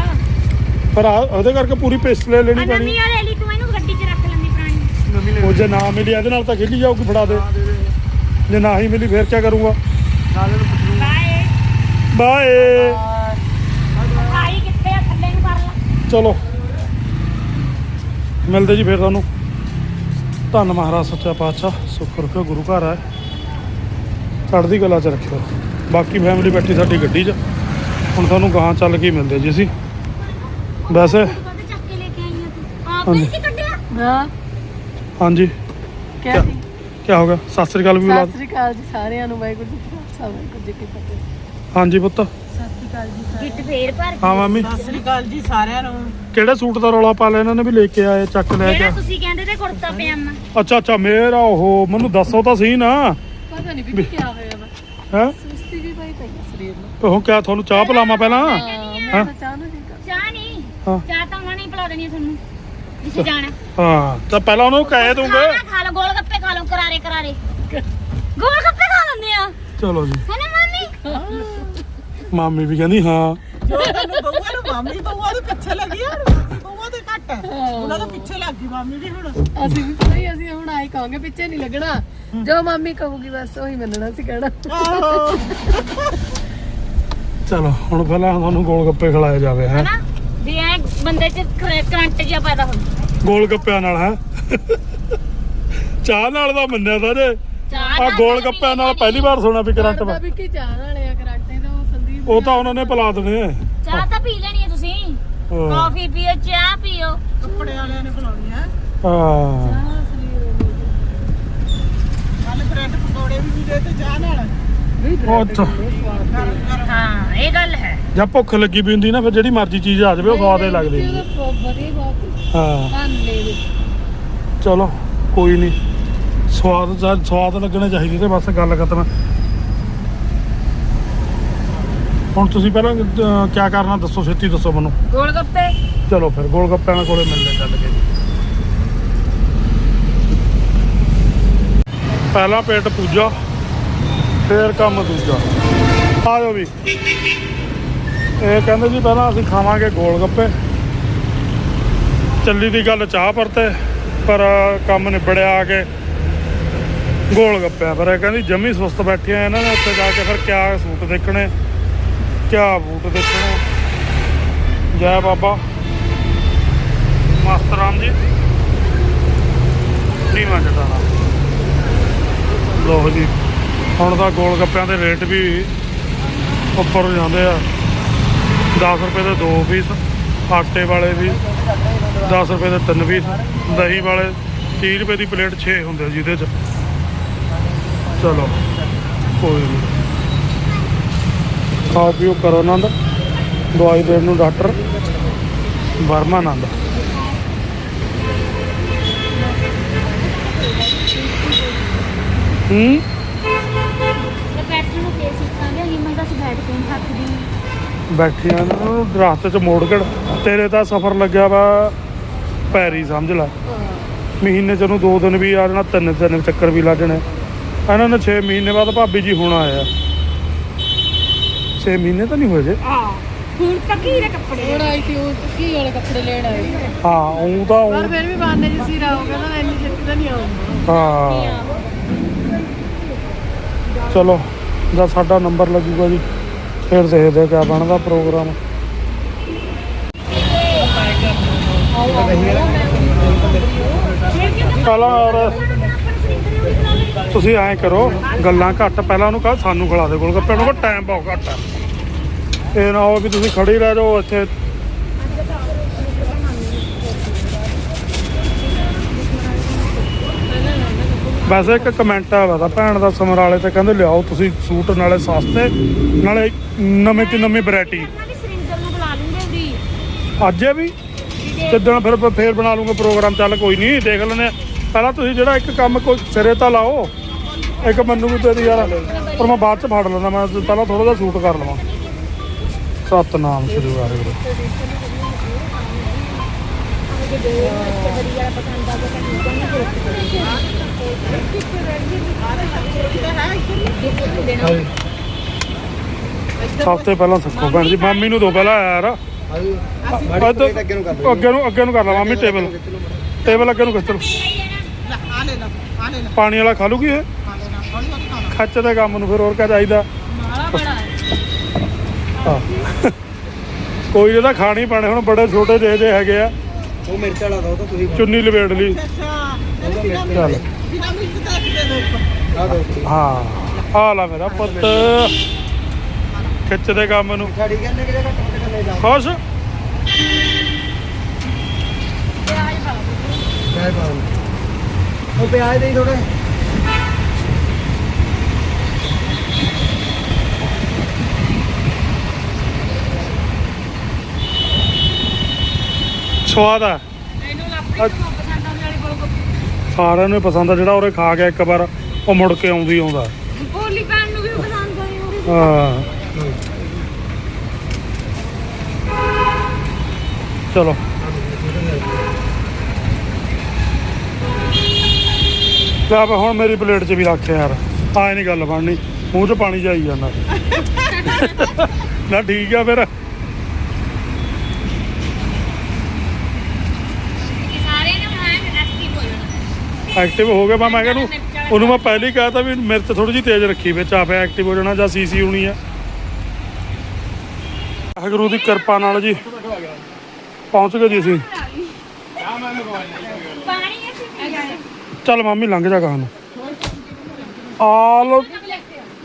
ਪਰ ਆ- ਉਹਦੇ ਕਰਕੇ ਪੂਰੀ ਪਿਸਟਲ ਆ ਲੈਣੀ ਪੈਣੀ। ਨਵੀਂ ਵਾਲੇ ਲਈ ਤੂੰ ਇਹਨੂੰ ਗੱਡੀ 'ਚ ਰੱਖ ਲੈਂਦੀ ਪੁਰਾਣੀ। ਨਵੀਂ ਲੈ ਉਹ ਜੇ ਨਾ ਮਿਲੀ ਇਹਦੇ ਨਾਲ ਤਾਂ ਖੇਡੀ ਜਾਊਗੀ ਫੜਾ ਦੇ। ਦੇ ਦੇ। ਜੇ ਨਾ ਹੀ ਮਿਲੀ ਫੇਰ ਕੀ ਕਰੂੰਗਾ? ਨਾਲੇ ਨੂੰ ਪੁੱਛ ਲੂੰਗਾ ਬਾਏ। ਬਾਏ। ਖਾਈ ਕਿੱਥੇ ਆ? ਥੱਲੇ ਨੂੰ ਕਰ ਲਾ। ਚਲੋ। ਮਿਲਦੇ ਜੀ ਫੇਰ ਤੁਹਾਨੂੰ। ਧੰਨ ਮਹਾਰਾਜ ਸੱਚਾ ਪਾਤਸ਼ਾਹ। ਸੁੱਖ ਰੱਖਿਓ ਗੁਰੂ ਘਰ ਆ। ਚੜ੍ਹਦੀ ਕਲਾ ਚ ਰੱਖਿਓ। ਬਾਕੀ ਫੈਮਿਲੀ ਬੈਠੀ ਸਾਡੀ ਗੱਡੀ 'ਚ। ਹੁਣ ਤੁਹਾਨੂੰ ਗਾਂ ਚੱਲ ਕੇ ਮਿਲਦੇ ਜੀ ਅਸੀਂ। ਵੈਸੇ ਹਾਂਜੀ। ਨੇ ਹਾਂ ਹਾਂਜੀ। ਕਿਆ ਸੀ? ਕੀ ਹੋ ਗਿਆ? ਸਤਿ ਸ੍ਰੀ ਅਕਾਲ ਵੀ ਬੁਲਾ ਸਤਿ ਸ੍ਰੀ ਅਕਾਲ ਜੀ ਸਾਰਿਆਂ ਨੂੰ ਵਾਹਿਗੁਰੂ ਜੀ ਕਾ ਖਾਲਸਾ ਵਾਹਿਗੁਰੂ ਜੀ ਕੀ ਫਤਿਹ। ਹਾਂਜੀ ਪੁੱਤ। ਸਤਿ ਸ੍ਰੀ ਅਕਾਲ ਜੀ ਗਿੱਟ ਫੇਰ ਭਰ ਹਾਂ ਮਾਮੀ। ਸਤਿ ਸ੍ਰੀ ਅਕਾਲ ਜੀ ਸਾਰਿਆਂ ਨੂੰ। ਕਿਹੜੇ ਸੂਟ ਦਾ ਰੌਲਾ ਪਾ ਲਿਆ ਇਹਨਾਂ ਨੇ ਵੀ ਲੈ ਕੇ ਆਏ ਚੱਕ ਲੈ ਜਿਹੜਾ ਕੇ। ਤੁਸੀਂ ਕਹਿੰਦੇ ਤੇ ਕੁੜਤਾ ਪਜਾਮਾ? ਅੱਛਾ ਅੱਛਾ ਮੇਰਾ ਉਹ ਮੈਨੂੰ ਦੱਸੋ ਤਾਂ ਸਹੀ ਨਾ। ਪਤਾ ਨਹੀਂ ਵੀ ਕੀ ਹੋਇਆ ਵਾ? ਹੈ? ਸੁਸਤੀ ਵੀ ਪਈ ਪਈ ਆ ਸਰੀਰ ਨੂੰ। ਉਹ ਕਿਆ ਤੁਹਾਨੂੰ ਚਾਹ ਪਿਲਾਵਾਂ ਪਹਿਲਾਂ? ਹਾਂ ਮੈਂ ਤਾਂ ਚਾਹ ਕਰ ਨਹੀਂ। ਹਾਂ। ਚਾਹ ਤਾਂ ਉਹਨਾਂ ਨੇ ਹੀ ਪਿਲਾ ਦੇਣੀ ਆ ਤੁਹਾਨੂੰ। ਜਿੱਥੇ ਜਾਣਾ। ਹਾਂ ਤਾਂ ਪਹਿਲਾਂ ਉਹਨੂੰ ਕਹਿ ਦੂੰਗੇ ਖਾਣਾ ਖਾ ਲਓ ਗੋਲ ਗੱਪੇ ਖਾ ਲਓ ਕਰਾਰੇ ਕਰਾਰੇ। ਗੋਲ ਗੱਪੇ ਖਾ ਲੈਂਦੇ ਆ। ਚਲੋ ਜੀ। ਹੈ ਨਾ ਮਾਮੀ? ਮਾਮੀ ਵੀ ਕਹਿੰਦੀ ਹਾਂ। ਜੋ ਤੈਨੂੰ ਬਹੂਆ ਨੂੰ ਮਾਮੀ ਬਹੂਆ ਦੇ ਪਿੱਛੇ ਲੱਗੀ ਆ। ਉਹਨਾਂ ਦੇ ਪਿੱਛੇ ਲੱਗ ਗਈ ਮਾਮੀ ਵੀ ਹੁਣ। ਅਸੀਂ ਵੀ ਪਤਾ ਹੀ ਅਸੀਂ ਹੁਣ ਆਏ ਕਹਾਂਗੇ ਪਿੱਛੇ ਨਹੀਂ ਲੱਗਣਾ। ਜੋ ਮਾਮੀ ਕਹੂਗੀ ਬਸ ਉਹੀ ਮੰਨਣਾ ਸੀ ਕਹਿਣਾ। ਆਹੋ। ਚਲੋ ਹੁਣ ਪਹਿਲਾਂ ਤੁਹਾਨੂੰ ਗੋਲ ਗੱਪੇ ਖਿਲਾਏ ਜਾਵੇ ਹੈ। ਹੈਨਾ? ਵੀ ਐ ਬੰਦੇ ਚ ਕਰ- ਕਰੰਟ ਜਿਹਾ ਪੈਦਾ ਹੋ ਜਾਂਦਾ ਗੋਲ ਗੱਪਿਆਂ ਨਾਲ ਹੈ। ਚਾਹ ਨਾਲ ਤਾਂ ਮੰਨਿਆ ਤਾਂ ਜੇ। ਚਾਹ ਆ ਨਾਲ ਗੋਲ ਗੱਪਿਆਂ ਨਾਲ ਪਹਿਲੀ ਵਾਰ ਸੁਣਾ ਵੀ ਕਰੰਟ ਕਰਦਾ ਵਾ। ਵੀ ਕੀ ਚਾਹ ਨਾਲੇ ਆ ਕਰਾਟੇ ਤਾਂ ਉਹ ਸੰਦੀਪ ਉਹ ਤਾਂ ਉਹਨਾਂ ਨੇ ਪਿਲਾ ਦੇਣੇ ਆ। ਚਾਹ ਤਾਂ ਪੀ ਲੈਣੀ ਹੈ ਤੁਸੀਂ। ਹਾਂ। ਕਾਫੀ ਪੀਓ ਚਾਹ ਕੱਪੜੇ ਵਾਲਿਆਂ ਨੇ ਬਣਾਉਣੀ ਹੈ ਹਾਂ। ਚਾਹ ਸਰੀਰ ਨੂੰ। ਕੱਲ ਬ੍ਰੈਡ ਪਕੌੜੇ ਵੀ ਮਿਲੇ ਤੇ ਚਾਹ ਨਾਲ। ਵੀ ਉਹ ਅੱਛਾ ਗਰਮ ਗਰਮ। ਹਾਂ ਇਹ ਗੱਲ ਹੈ। ਜਦ ਭੁੱਖ ਲੱਗੀ ਵੀ ਹੁੰਦੀ ਨਾ ਫਿਰ ਜਿਹੜੀ ਮਰਜ਼ੀ ਚੀਜ਼ ਆ ਜਾਵੇ ਉਹ ਸਵਾਦ ਹੀ ਲੱਗਦੀ ਬਹੁਤ ਹਾਂ। ਧੰਨੇ ਚਲੋ ਕੋਈ ਨਹੀਂ। ਸਵਾਦ ਜਾਂ- ਸਵਾਦ ਲੱਗਣੇ ਚਾਹੀਦੇ ਤੇ ਬਸ ਗੱਲ ਖਤਮ। ਹੁਣ ਤੁਸੀਂ ਪਹਿਲਾਂ ਅਹ, ਕਿਆ ਕਰਨਾ ਦੱਸੋ ਛੇਤੀ ਦੱਸੋ ਮੈਨੂੰ। ਗੋਲ ਗੱਪੇ ਚਲੋ ਫਿਰ ਗੋਲ ਗੱਪਿਆਂ ਨਾਲ ਕੋਲੇ ਮਿਲਦੇ ਚੱਲ ਕੇ ਪਹਿਲਾ ਪੇਟ ਪੂਜਾ ਫੇਰ ਕੰਮ ਦੂਜਾ। ਆ ਜਾਓ ਵੀ। ਇਹ ਕਹਿੰਦੇ ਜੀ ਪਹਿਲਾਂ ਅਸੀਂ ਖਾਵਾਂਗੇ ਗੋਲ ਗੱਪੇ ਚੱਲੀ ਦੀ ਗੱਲ ਚਾਹ ਪਰ ਤੇ ਪਰ ਕੰਮ ਨਿਬੜਿਆ ਆ ਕੇ ਗੋਲ ਗੱਪਿਆਂ ਪਰ। ਇਹ ਕਹਿੰਦੀ ਜੰਮੀ ਸੁਸਤ ਬੈਠੀਆਂ ਇਹਨਾਂ ਨੇ ਉੱਥੇ ਜਾ ਕੇ ਫਿਰ ਕਿਆ ਸੂਟ ਦੇਖਣੇ। ਕਿਆ ਬੂਟ ਦੇਖੋ ਜੈ ਬਾਬਾ। ਮਾਸਟਰ ਰਾਮ ਜੀ। ਨੀਵਾਂ ਚਟਾਣਾ ਲੋ ਜੀ। ਹੁਣ ਤਾਂ ਗੋਲ ਗੱਪਿਆਂ ਦੇ ਰੇਟ ਵੀ ਉੱਪਰ ਹੋ ਜਾਂਦੇ ਆ। 10 ਰੁਪਏ ਦੇ ਦੋ ਪੀਸ, ਆਟੇ ਵਾਲੇ ਵੀ। 10 ਰੁਪਏ ਦੇ ਤਿੰਨ ਪੀਸ, ਦਹੀਂ ਵਾਲੇ। 30 ਰੁਪਏ ਦੀ ਪਲੇਟ 6 ਹੁੰਦੇ ਆ ਜਿਹਦੇ ਚ। ਚਲੋ, ਕੋਈ ਨਹੀਂ ਖਾਓ ਪੀਓ ਕਰੋ ਆਨੰਦ। ਦਵਾਈ ਦੇਣ ਨੂੰ ਡਾਕਟਰ ਵਰਮਾ ਆਨੰਦ। ਹੂੰ? ਨੂੰ ਕੇ ਕੇ ਬੈਠਿਆਂ ਨੂੰ ਰਸਤੇ 'ਚ ਮੋੜਗੜ। ਤੇਰੇ ਤਾਂ ਸਫ਼ਰ ਲੱਗਿਆ ਵਾ ਪੈਰੀ ਸਮਝ ਲੈ। ਮਹੀਨੇ 'ਚ ਉਹਨੂੰ ਦੋ ਦਿਨ ਵੀ ਆ ਜਾਣਾ ਤਿੰਨ ਦਿਨ ਚੱਕਰ ਵੀ ਲੱਜਣੇ ਇਹਨਾਂ ਨੇ 6 ਮਹੀਨੇ ਬਾਅਦ ਭਾਬੀ ਜੀ ਹੁਣ ਆਇਆ। 6 ਮਹੀਨੇ ਤਾਂ ਨਹੀਂ ਹੋਏ ਜੇ। ਆ ਹੁਣ ਤੱਕ ਹੀ ਦੇ ਕੱਪੜੇ ਹੁਣ ਆਈ ਸੀ ਉਹ ਕੀ ਵਾਲੇ ਕੱਪੜੇ ਲੈਣ ਆਏ? ਹਾਂ ਉਹ ਤਾਂ ਪਰ ਫਿਰ ਵੀ ਬਾਨੇ ਜੀ ਸੀ ਰਾਓ ਕਹਿੰਦਾ ਇੰਨੀ ਛੇਤੀ ਤਾਂ ਨਹੀਂ ਆਉਂਦਾ। ਹਾਂ। ਚਲੋ ਜਦ ਸਾਡਾ ਨੰਬਰ ਲੱਗੂਗਾ ਜੀ। ਫਿਰ ਦੇਖਦੇ ਆ ਕਿਆ ਬਣਦਾ ਪ੍ਰੋਗਰਾਮ। ਪਹਿਲਾਂ ਔਰ ਤੁਸੀਂ ਐਂ ਕਰੋ ਗੱਲਾਂ ਘੱਟ ਪਹਿਲਾਂ ਉਹਨੂੰ ਕਹੋ ਸਾਨੂੰ ਖਿਲਾ ਦੇ ਗੋਲ ਗੱਪੇ ਨੂੰ ਟਾਈਮ ਬਹੁਤ ਘੱਟ ਹੈ ਇਹ ਨਾ ਹੋਵੇ ਵੀ ਤੁਸੀਂ ਖੜੇ ਰਹਿ ਜਾਓ ਇੱਥੇ। ਵੈਸੇ ਇੱਕ ਕਮੈਂਟ ਆ ਵਾ ਭੈਣ ਦਾ ਸਮਰਾਲੇ ਤੇ ਕਹਿੰਦੇ ਲਿਆਓ ਤੁਸੀਂ ਸੂਟ ਨਾਲੇ ਸਸਤੇ ਨਾਲੇ ਨਵੇਂ ਤੇ ਨਵੀਂ ਵੈਰਾਈਟੀ ਅੱਜ ਵੀ? ਜਿੱਦਣ ਫਿਰ ਫੇਰ ਬਣਾ ਲੂੰਗੇ ਪ੍ਰੋਗਰਾਮ ਚੱਲ ਕੋਈ ਨਹੀਂ ਦੇਖ ਹਾਂ। ਪਹਿਲਾਂ ਤੁਸੀਂ ਜਿਹੜਾ ਇੱਕ ਕੰਮ ਕੋਈ ਸਿਰੇ ਤਾਂ ਲਾਓ ਇੱਕ ਮੈਨੂੰ ਵੀ ਤੇਰੀ ਯਾਰ ਪਰ ਮੈਂ ਬਾਅਦ ਚ ਫੜ ਲੈਂਦਾ ਮੈਂ ਪਹਿਲਾਂ ਥੋੜਾ ਜਿਹਾ ਸ਼ੂਟ ਕਰ ਲਵਾਂ। ਸਤਨਾਮ ਸ੍ਰੀ ਵਾਹਿਗੁਰੂ। ਸਭ ਤੋਂ ਪਹਿਲਾਂ ਸੱਖੋ ਭੈਣ ਜੀ ਮਾਮੀ ਨੂੰ ਦੋ ਪਹਿਲਾਂ ਯਾਰ। ਇੱਧਰ- ਅੱਗੇ ਨੂੰ ਅੱਗੇ ਨੂੰ ਕਰ ਲਾ ਮਾਮੀ ਟੇਬਲ। ਟੇਬਲ ਅੱਗੇ ਨੂੰ ਖਿੱਚ ਲਓ। ਪਾਣੀ ਵਾਲਾ ਖਾ ਲੂਗੀ ਇਹ? ਖੱਚ ਦੇ ਕੰਮ ਨੂੰ ਫਿਰ ਹੋਰ ਕਿਆ ਚਾਹੀਦਾ? ਹੈ। ਕੋਈ ਇਹਦਾ ਖਾਣੀ ਪੈਣੇ ਹੁਣ ਬੜੇ ਛੋਟੇ ਜਿਹੇ ਜਿਹੇ ਹੈਗੇ ਆ। ਉਹ ਮਿਰਚ ਵਾਲਾ ਦੋ ਤਾਂ ਤੁਸੀਂ ਚੁੰਨੀ ਲਵੇੜ ਲਈ। ਅੱਛਾ ਚੱਲ ਦੇ ਦੋ ਆ ਦੋ। ਹਾਂ ਆ ਲਾ ਮੇਰਾ ਪੁੱਤ। ਖਿੱਚ ਦੇ ਕੰਮ ਨੂੰ। ਸਾਡੀ ਕਹਿੰਦੇ ਕਿ ਜਿਹੜਾ ਟੋਟੇ ਥੱਲੇ ਜਾ। ਖੁਸ਼? ਪਿਆਜ਼ ਪਾ ਲਓ ਪਿਆਜ਼ ਪਾ ਦਿਓ। ਉਹ ਪਿਆਜ਼ ਦੇ ਥੋੜੇ ਸਵਾਦ ਆ। ਪਸੰਦ ਆਉਣ ਵਾਲੀ ਸਾਰਿਆਂ ਨੂੰ ਪਸੰਦ ਆ ਜਿਹੜਾ ਉਹਰੇ ਖਾ ਗਿਆ ਇੱਕ ਵਾਰ ਉਹ ਮੁੜ ਕੇ ਆਉਂਦੀ ਆਉਂਦਾ। ਗੋਲੀ ਪੈਣ ਨੂੰ ਵੀ ਪਸੰਦ ਆਈ ਉਹਦੀ ਹਾਂ। ਚਲੋ। ਲੈ ਬਈ ਹੁਣ ਮੇਰੀ ਪਲੇਟ 'ਚ ਵੀ ਰੱਖ ਯਾਰ ਆਏ ਨਹੀਂ ਗੱਲ ਬਣਨੀ ਮੂੰਹ 'ਚ ਪਾਣੀ ਜਾਈ ਜਾਂਦਾ। ਨਾ ਠੀਕ ਆ ਫਿਰ ਸਾਰੇ ਨੇ ਬਣਾਇਆ ਐਕਟਿਵ ਹੋ ਜਾਣਾ ਐਕਟਿਵ ਹੋ ਗਿਆ ਬਾ ਮੈਂ ਕਹਿੰਦਾ ਉਹਨੂੰ- ਮੈਂ ਪਹਿਲੇ ਹੀ ਕਹਿਤਾ ਵੀ ਮਿਰਚ ਥੋੜੀ ਜਿਹੀ ਤੇਜ਼ ਰੱਖੀ ਵਿੱਚ ਆਪੇ ਐਕਟਿਵ ਹੋ ਜਾਣਾ ਜਾਂ ਸੀਸੀ ਹੋਣੀ ਆ। ਵਾਹਿਗੁਰੂ ਦੀ ਕਿਰਪਾ ਨਾਲ ਜੀ ਪਹੁੰਚ ਗਏ ਜੀ ਅਸੀਂ। ਚੱਲ ਮਾਮੀ ਲੰਘ ਜਾ ਕਹਾਂ ਨੂੰ। ਆਲ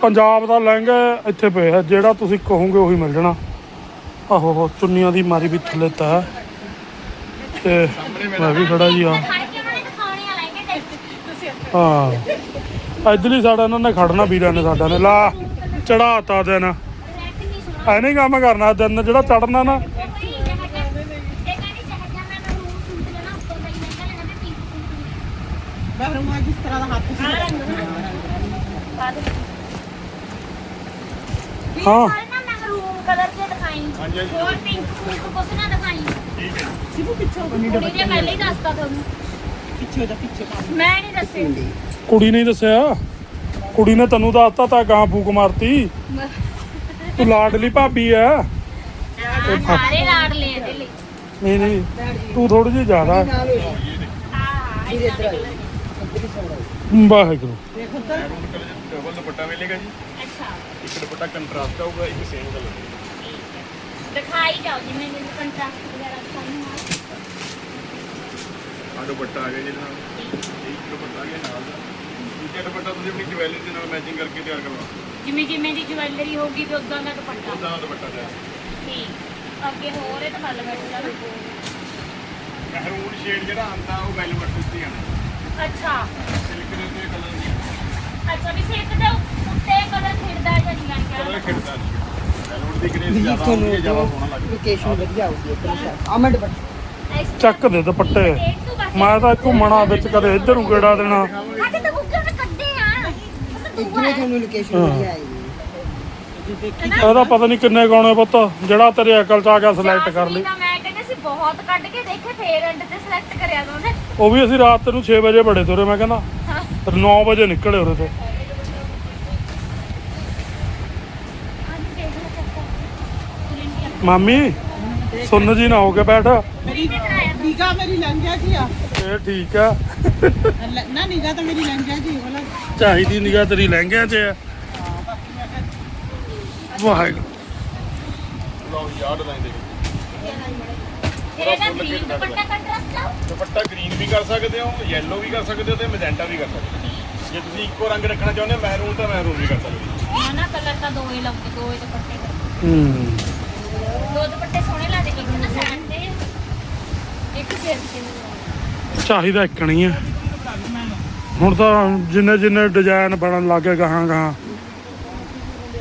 ਪੰਜਾਬ ਦਾ ਲਹਿੰਗਾ ਇੱਥੇ ਪਿਆ ਜਿਹੜਾ ਤੁਸੀਂ ਕਹੋਗੇ ਉਹੀ ਮਿਲ ਜਾਣਾ। ਆਹੋ ਹੋ ਚੁੰਨੀਆਂ ਦੀ ਮਾਰੀ ਵੀ ਥੱਲੇ ਤਾ। ਤੇ ਮੈਂ ਵੀ ਖੜਾ ਜੀ ਆ ਖੜ ਕੇ ਉਹਨਾਂ ਨੇ ਦਿਖਾਉਣੇ ਆ ਲੈਂਗੇ ਤੁਸੀਂ ਹਾਂ। ਇਧਰਲੀ ਸਾਡਾ ਇਹਨਾਂ ਨੇ ਖੜਨਾ ਵੀਰਾਂ ਨੇ ਸਾਡਾ ਨੇ। ਲਾ ਚੜਾਤਾ ਦਿਨ। ਰੈਕ ਨਹੀਂ ਸੁਣਾ ਐ ਨਹੀਂ ਕੰਮ ਕਰਨਾ ਦਿਨ ਜਿਹੜਾ ਚੜਨਾ ਨਾ। ਹੀ। ਹਾਂ। ਕਲਰ ਦੇ ਦਿਖਾਈ। ਹੋਰ ਪਿੰਕ ਕੁਛ ਨਾ ਦਿਖਾਈ। ਸਿਬੂ ਪਿੱਛੋਂ ਕੁੜੀ ਨੇ ਪਹਿਲੇ ਹੀ ਦੱਸਤਾ ਤੁਹਾਨੂੰ। ਪਿੱਛੇ ਦਾ ਪਿੱਛੇ ਪਾ ਮੈਂ ਨਹੀਂ ਦੱਸੇ ਕੁੜੀ ਨੇ ਦੱਸਿਆ? ਕੁੜੀ ਨੇ ਤੈਨੂੰ ਦੱਸਤਾ ਤਾਂ ਗਾਂ ਫੂਕ ਮਾਰਤੀ। ਤੂੰ ਲਾਡਲੀ ਭਾਬੀ ਆ ਹਾਂ, ਸਾਰੇ ਲਾੜ ਲੈ ਇਹਦੇ ਲਈ। ਨਹੀਂ ਨਹੀਂ ਤੂੰ ਥੋੜੀ ਜਿਹੀ ਜ਼ਿਆਦਾ। ਹਾਂ ਹਾਂ ਇਦਾਂ ਦੇ colour। ਵਾਹਿਗੁਰੂ। ਦੇਖੋ ਤਾਂ ਡਬਲ ਦੁਪੱਟਾ ਮਿਲੇਗਾ ਜੀ ਅੱਛਾ। ਇੱਕ ਦੁਪੱਟਾ ਕੰਟਰਾਸਟ ਆਊਗਾ ਇੱਕ ਸੇਮ ਕਲਰ ਦਿਖਾਈ ਜਾਓ ਜਿਵੇਂ ਜਿਵੇਂ ਕੰਟਰਾਸਟ ਵਗੈਰਾ। ਆ ਦੁਪੱਟਾ ਆ ਗਿਆ ਜੀ ਇਹਦੇ ਨਾਲ ਇੱਕ ਦੁਪੱਟਾ ਆ ਗਿਆ ਨਾਲ ਦਾ। ਦੂਜਾ ਦੁਪੱਟਾ ਤੁਸੀਂ ਆਪਣੀ ਜਵੈਲਰੀ ਦੇ ਨਾਲ ਮੈਚਿੰਗ ਕਰਕੇ ਤਿਆਰ ਕਰਵਾ ਜਿਵੇਂ ਜਿਵੇਂ ਦੀ ਜਵੈਲਰੀ ਹੋਊਗੀ ਤੇ ਉਦਾਂ ਦਾ ਦੁਪੱਟਾ। ਉਹਦਾ ਦੁਪੱਟਾ ਤਿਆਰ। ਠੀਕ। ਅੱਗੇ ਹੋਰ ਇਹ ਤਾਂ ਮੱਲ ਬੈਠਦਾ ਮਹਿਰੂਨ ਸ਼ੇਡ ਜਿਹੜਾ ਆਂਦਾ ਉਹ ਵੈਲਵਟ ਉੱਤੇ ਆਣਾ ਅੱਛਾ। ਸਿਲਕ ਦੇ ਉੱਤੇ ਕਲਰ ਨਹੀਂ ਅੱਛਾ ਵੀ ਸਿੱਕ ਦੇ ਉੱਤੇ ਕਲਰ ਖਿੜਦਾ ਜਾਂ ਜਿਵੇਂ ਕਲਰ ਖਿੜਦਾ ਨਹੀਂ। ਵੈਲਵਟ ਦੀ ਗ੍ਰੇਸ ਜ਼ਿਆਦਾ ਹੁੰਦੀ ਹੈ ਜ਼ਿਆਦਾ ਸੋਹਣਾ ਲੱਗਦਾ ਲੋਕੇਸ਼ਨ ਵਧੀਆ ਆਉਗੀ ਇੱਧਰ ਆ ਮਿੰਟ ਬਸ ਚੱਕ ਦੇ ਦੁਪੱਟੇ। ਮੈਂ ਤਾਂ ਘੁੰਮਣਾ ਵਿੱਚ ਕਦੇ ਇੱਧਰ ਨੂੰ ਗੇੜਾ ਦੇਣਾ। ਅੱਜ ਤਾਂ ਬੁੱਕੇ ਉਹਨੇ ਕੱਢੇ ਆ। ਇੱਧਰ ਤੁਹਾਨੂੰ ਲੋਕੇਸ਼ਨ ਵਧੀਆ ਆਏਗੀ ਇਹਦਾ ਪਤਾ ਨਹੀਂ ਕਿੰਨੇ ਗਾਉਣੇ ਪੁੱਤ ਜਿਹੜਾ ਤੇਰੇ ਅਕਲ ਚ ਆ ਗਿਆ ਸਿਲੈਕਟ ਕਰ ਲਈ। ਤਾਂ ਮੈਂ ਕਹਿੰਦੀ ਸੀ ਬਹੁਤ ਕੱਢ ਕੇ ਦੇਖੇ ਫੇਰ ਐਂਡ ਤੇ ਸਿਲੈਕਟ ਕਰਿਆ ਦੋਨੇ ਉਹ ਵੀ ਅਸੀਂ ਰਾਤ ਨੂੰ 6 ਵਜੇ ਬੜੇ ਤੁਰੇ ਮੈਂ ਕਹਿੰਦਾ 9 ਵਜੇ ਨਿਕਲੇ ਉਰੇ ਤੋਂ। ਮਾਮੀ ਸੁਣ ਜੀ ਨਾ ਹੋ ਕੇ ਬੈਠ। ਮੇਰੀ ਨਿਗਾ ਮੇਰੀ ਲੰਘਿਆ ਜੀ ਆ। ਇਹ ਠੀਕ ਆ। ਲ- ਨਾ ਨਿਗਾ ਤਾਂ ਮੇਰੀ ਲੰਘਿਆ ਜੀ ਵਾਲਾ ਚਾਹੀਦੀ ਨਿਗਾਹ ਤੇਰੀ ਲਹਿੰਗਿਆਂ 'ਚ ਆ। ਵਾਹਿਗੁਰੂ। ਲਓ ਆਹ ਡਿਜ਼ਾਈਨ ਦੇਖੋ। ਇਹਦਾ ਗ੍ਰੀਨ ਦੁਪੱਟਾ ਕੰਟਰਾਸਟ ਆ ਦੁਪੱਟਾ ਗ੍ਰੀਨ ਵੀ ਕਰ ਸਕਦੇ ਹੋ ਯੈਲੋ ਵੀ ਕਰ ਸਕਦੇ ਹੋ ਤੇ ਮੈਜੈਂਟਾ ਵੀ ਕਰ ਸਕਦੇ ਹੋ। ਜੇ ਤੁਸੀਂ ਇੱਕੋ ਰੰਗ ਰੱਖਣਾ ਚਾਹੁੰਦੇ ਹੋ ਮਹਿਰੂਨ ਤਾਂ ਮਹਿਰੂਨ ਵੀ ਕਰ ਸਕਦੇ ਹੋ। ਨਾ ਨਾ ਕਲਰ ਤਾਂ ਦੋ ਹੀ ਲਾਉਂਦੇ ਦੋ ਹੀ ਦੁਪੱਟੇ। ਹੂੰ। ਦੋ ਦੁਪੱਟੇ ਸੋਹਣੇ ਲੱਗਦੇ ਇੱਕ ਨਾ ਤੇ ਚਾਹੀਦਾ ਇੱਕ ਨਹੀਂ ਆ। ਹੁਣ ਤਾਂ ਜਿੰਨੇ ਜਿੰਨੇ ਡਿਜ਼ਾਈਨ ਬਣਨ ਲੱਗੇ ਗਾਹਾਂ ਗਾਹਾਂ।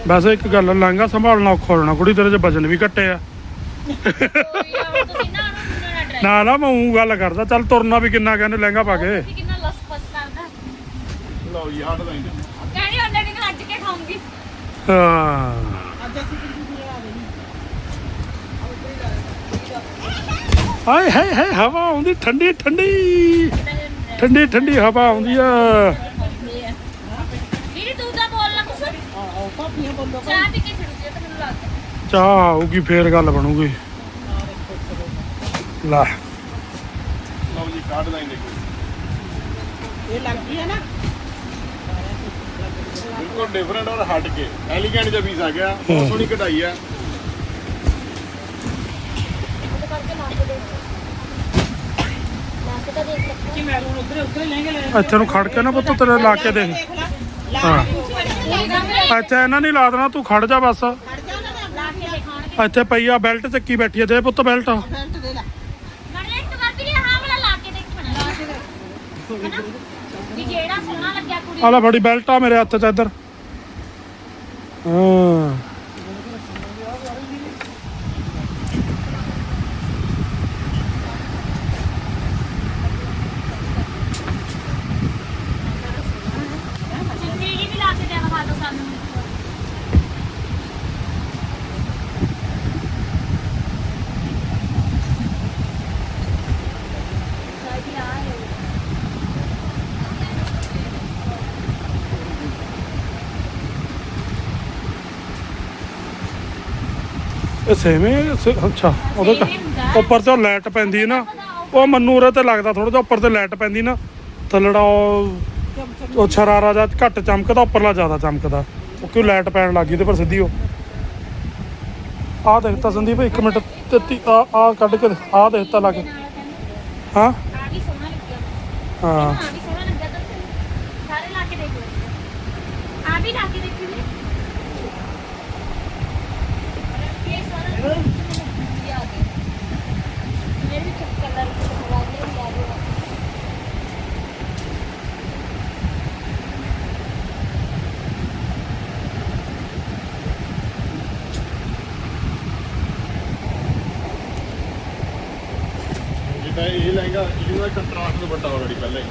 ਵੈਸੇ ਇੱਕ ਗੱਲ ਲਹਿੰਗਾ ਸੰਭਾਲਣਾ ਔਖਾ ਹੋ ਜਾਣਾ ਕੁੜੀ ਤੇਰੇ 'ਚ ਵਜਨ ਵੀ ਘਟੇ ਆ। ਹੁਣ ਨਾ ਨਾ ਮੈਂ ਊਂ ਗੱਲ ਕਰਦਾ ਚੱਲ ਤੁਰਨਾ ਵੀ ਕਿੰਨਾ ਕਹਿੰਦੇ ਲਹਿੰਗਾ ਪਾ ਕੇ। ਕਿੰਨਾ ਲਸਪਸ ਕਰਦਾ। ਲਓ ਡਿਜ਼ਾਈਨ ਦੇਖੋ ਕਹਿੰਦੀ ਉਹਨੇ ਵੀ ਅੱਜ ਕੇ ਖਾਉਂਗੀ ਹਾਂ ਅੱਜ ਅਸੀਂ ਕਿੰਨੀ ਦੂਰ ਆ ਗਏ ਹਾਏ ਹਾਏ ਹਾਏ ਹਵਾ ਆਉਂਦੀ ਠੰਡੀ ਠੰਡੀ। ਠੰਡੀ ਠੰਡੀ ਹਵਾ ਆਉਂਦੀ ਆ। ਵੀਰੇ ਤੂੰ ਤਾਂ ਕੁਛ ਭਾਪੀਆਂ ਬੋਲੋ ਚਾਹ ਪੀ ਕੇ ਫਿਰਦੀ ਆ ਤਾਂ ਮੈਨੂੰ ਲੱਗਦਾ ਚਾਹ ਆਊਗੀ ਫੇਰ ਗੱਲ ਬਣੂਗੀ। ਲੈ। ਲਓ ਜੀ ਦੇਖੋ। ਇਹ ਲੱਗ ਗਈ ਹੈ ਨਾ? ਬਿਲਕੁਲ ਡਿਫਰੈਂਟ ਔਰ ਹਟ ਕੇ। ਐਲੀਗੈਂਟ ਜਿਹਾ ਪੀਸ ਆ ਗਿਆ। ਬਹੁਤ ਸੋਹਣੀ ਕਢਾਈ ਆ। ਉਹਦੇ ਕਰਕੇ ਲਾ ਕੇ ਦੇਖ ਲਾ ਕੇ ਤਾਂ ਦੇਖ ਲੈ। ਕਿ ਮੈਂ ਹੁਣ ਉਧਰ ਉਧਰ ਲਹਿੰਗੇ ਲੈ ਇੱਥੇ ਨੂੰ ਖੜ ਕੇ ਨਾ ਪੁੱਤ ਤੇਰੇ ਲਾ ਕੇ ਦੇਖ। ਹਾਂ। ਇੱਥੇ ਇਹਨਾਂ ਨਹੀਂ ਲਾ ਦੇਣਾ ਤੂੰ ਖੜ ਜਾ ਬਸ। ਖੜ ਜਾ ਨਾ ਕੇ ਦਿਖਾਣ ਇੱਥੇ ਪਈ ਆ ਬੈਲਟ ਚੱਕੀ ਬੈਠੀ ਆ ਦੇ ਪੁੱਤ ਬੈਲਟ। ਬੈਲਟ ਦੇ ਲੈ। ਮੜੇ ਇੱਕ ਵਾਰ ਵੀ ਹਾਂ ਵਾਲਾ ਲਾ ਕੇ ਦੇਖਣਾ ਲਾ ਕੇ ਦੇਖ ਵੀ ਜਿਹੜਾ ਸੋਹਣਾ ਲੱਗਿਆ ਕੁੜੀ ਆ ਲੈ ਫੜੀ ਬੈਲਟ ਆ ਮੇਰੇ ਹੱਥ 'ਚ ਇੱਧਰ। ਹਾਂ ਚਿੱਟੀ ਜੀ ਵੀ ਲਾ ਕੇ ਦੇ ਦਿਖਾ ਦੋ ਸਾਨੂੰ ਸਾਡੀ ਆ ਹੈ ਇਹ ਸੇਵੇਂ ਅੱਛਾ ਉਹਦੇ। ਕ- ਉੱਪਰ ਤੇ ਲਾਈਟ ਪੈਂਦੀ ਹੈ ਨਾ। ਉਹ ਮੈਨੂੰ ਉਰੇ ਤੇ ਲੱਗਦਾ ਥੋੜਾ ਜਿਹਾ ਉੱਪਰ ਤੇ ਲਾਈਟ ਪੈਂਦੀ ਨਾ। ਥੱਲੜਾ ਉਹ ਉਹ ਛਰਾਰਾ ਜਾਂ ਘੱਟ ਚਮਕਦਾ ਉੱਪਰਲਾ ਜ਼ਿਆਦਾ ਚਮਕਦਾ। ਉਹ ਕਿਉਂ ਲਾਈਟ ਪੈਣ ਲੱਗੀ ਤੇ ਪਰ ਸਿੱਧੀ ਉਹ। ਆਹ ਦੇਖਤਾ ਸੰਦੀਪ ਇੱਕ ਮਿੰਟ ਤੇ ਆ ਆ ਕੱਢ ਕੇ ਆਹ ਦੇਖਤਾ ਲਾ ਕੇ। ਹਾਂ? ਆ ਵੀ ਸੋਹਣਾ ਲੱਗਿਆ ਹਾਂ। ਆ ਵੀ ਸੋਹਣਾ ਲੱਗਿਆ। ਤਾਂ ਸਾਰੇ ਲਾ ਕੇ ਦੇਖ ਲਓ ਆ। ਵੀ ਲਾ ਕੇ ਦੇਖੀ ਵੀਰੇ ਇਹ ਸਾਰਾ ਇਹ ਆ ਗਿਆ ਮੇਰੇ ਵੀ ਕਲਰ ਲਗਾ ਦੇ ਲਾ ਦੇ ਜਿੱਦਾਂ ਇਹ ਲਹਿੰਗਾ ਇਹਦਾ ਕੰਟਰਾਸਟ ਦੁਪੱਟਾ ਆਲਰੇਡੀ ਪਹਿਲਾਂ ਹੀ।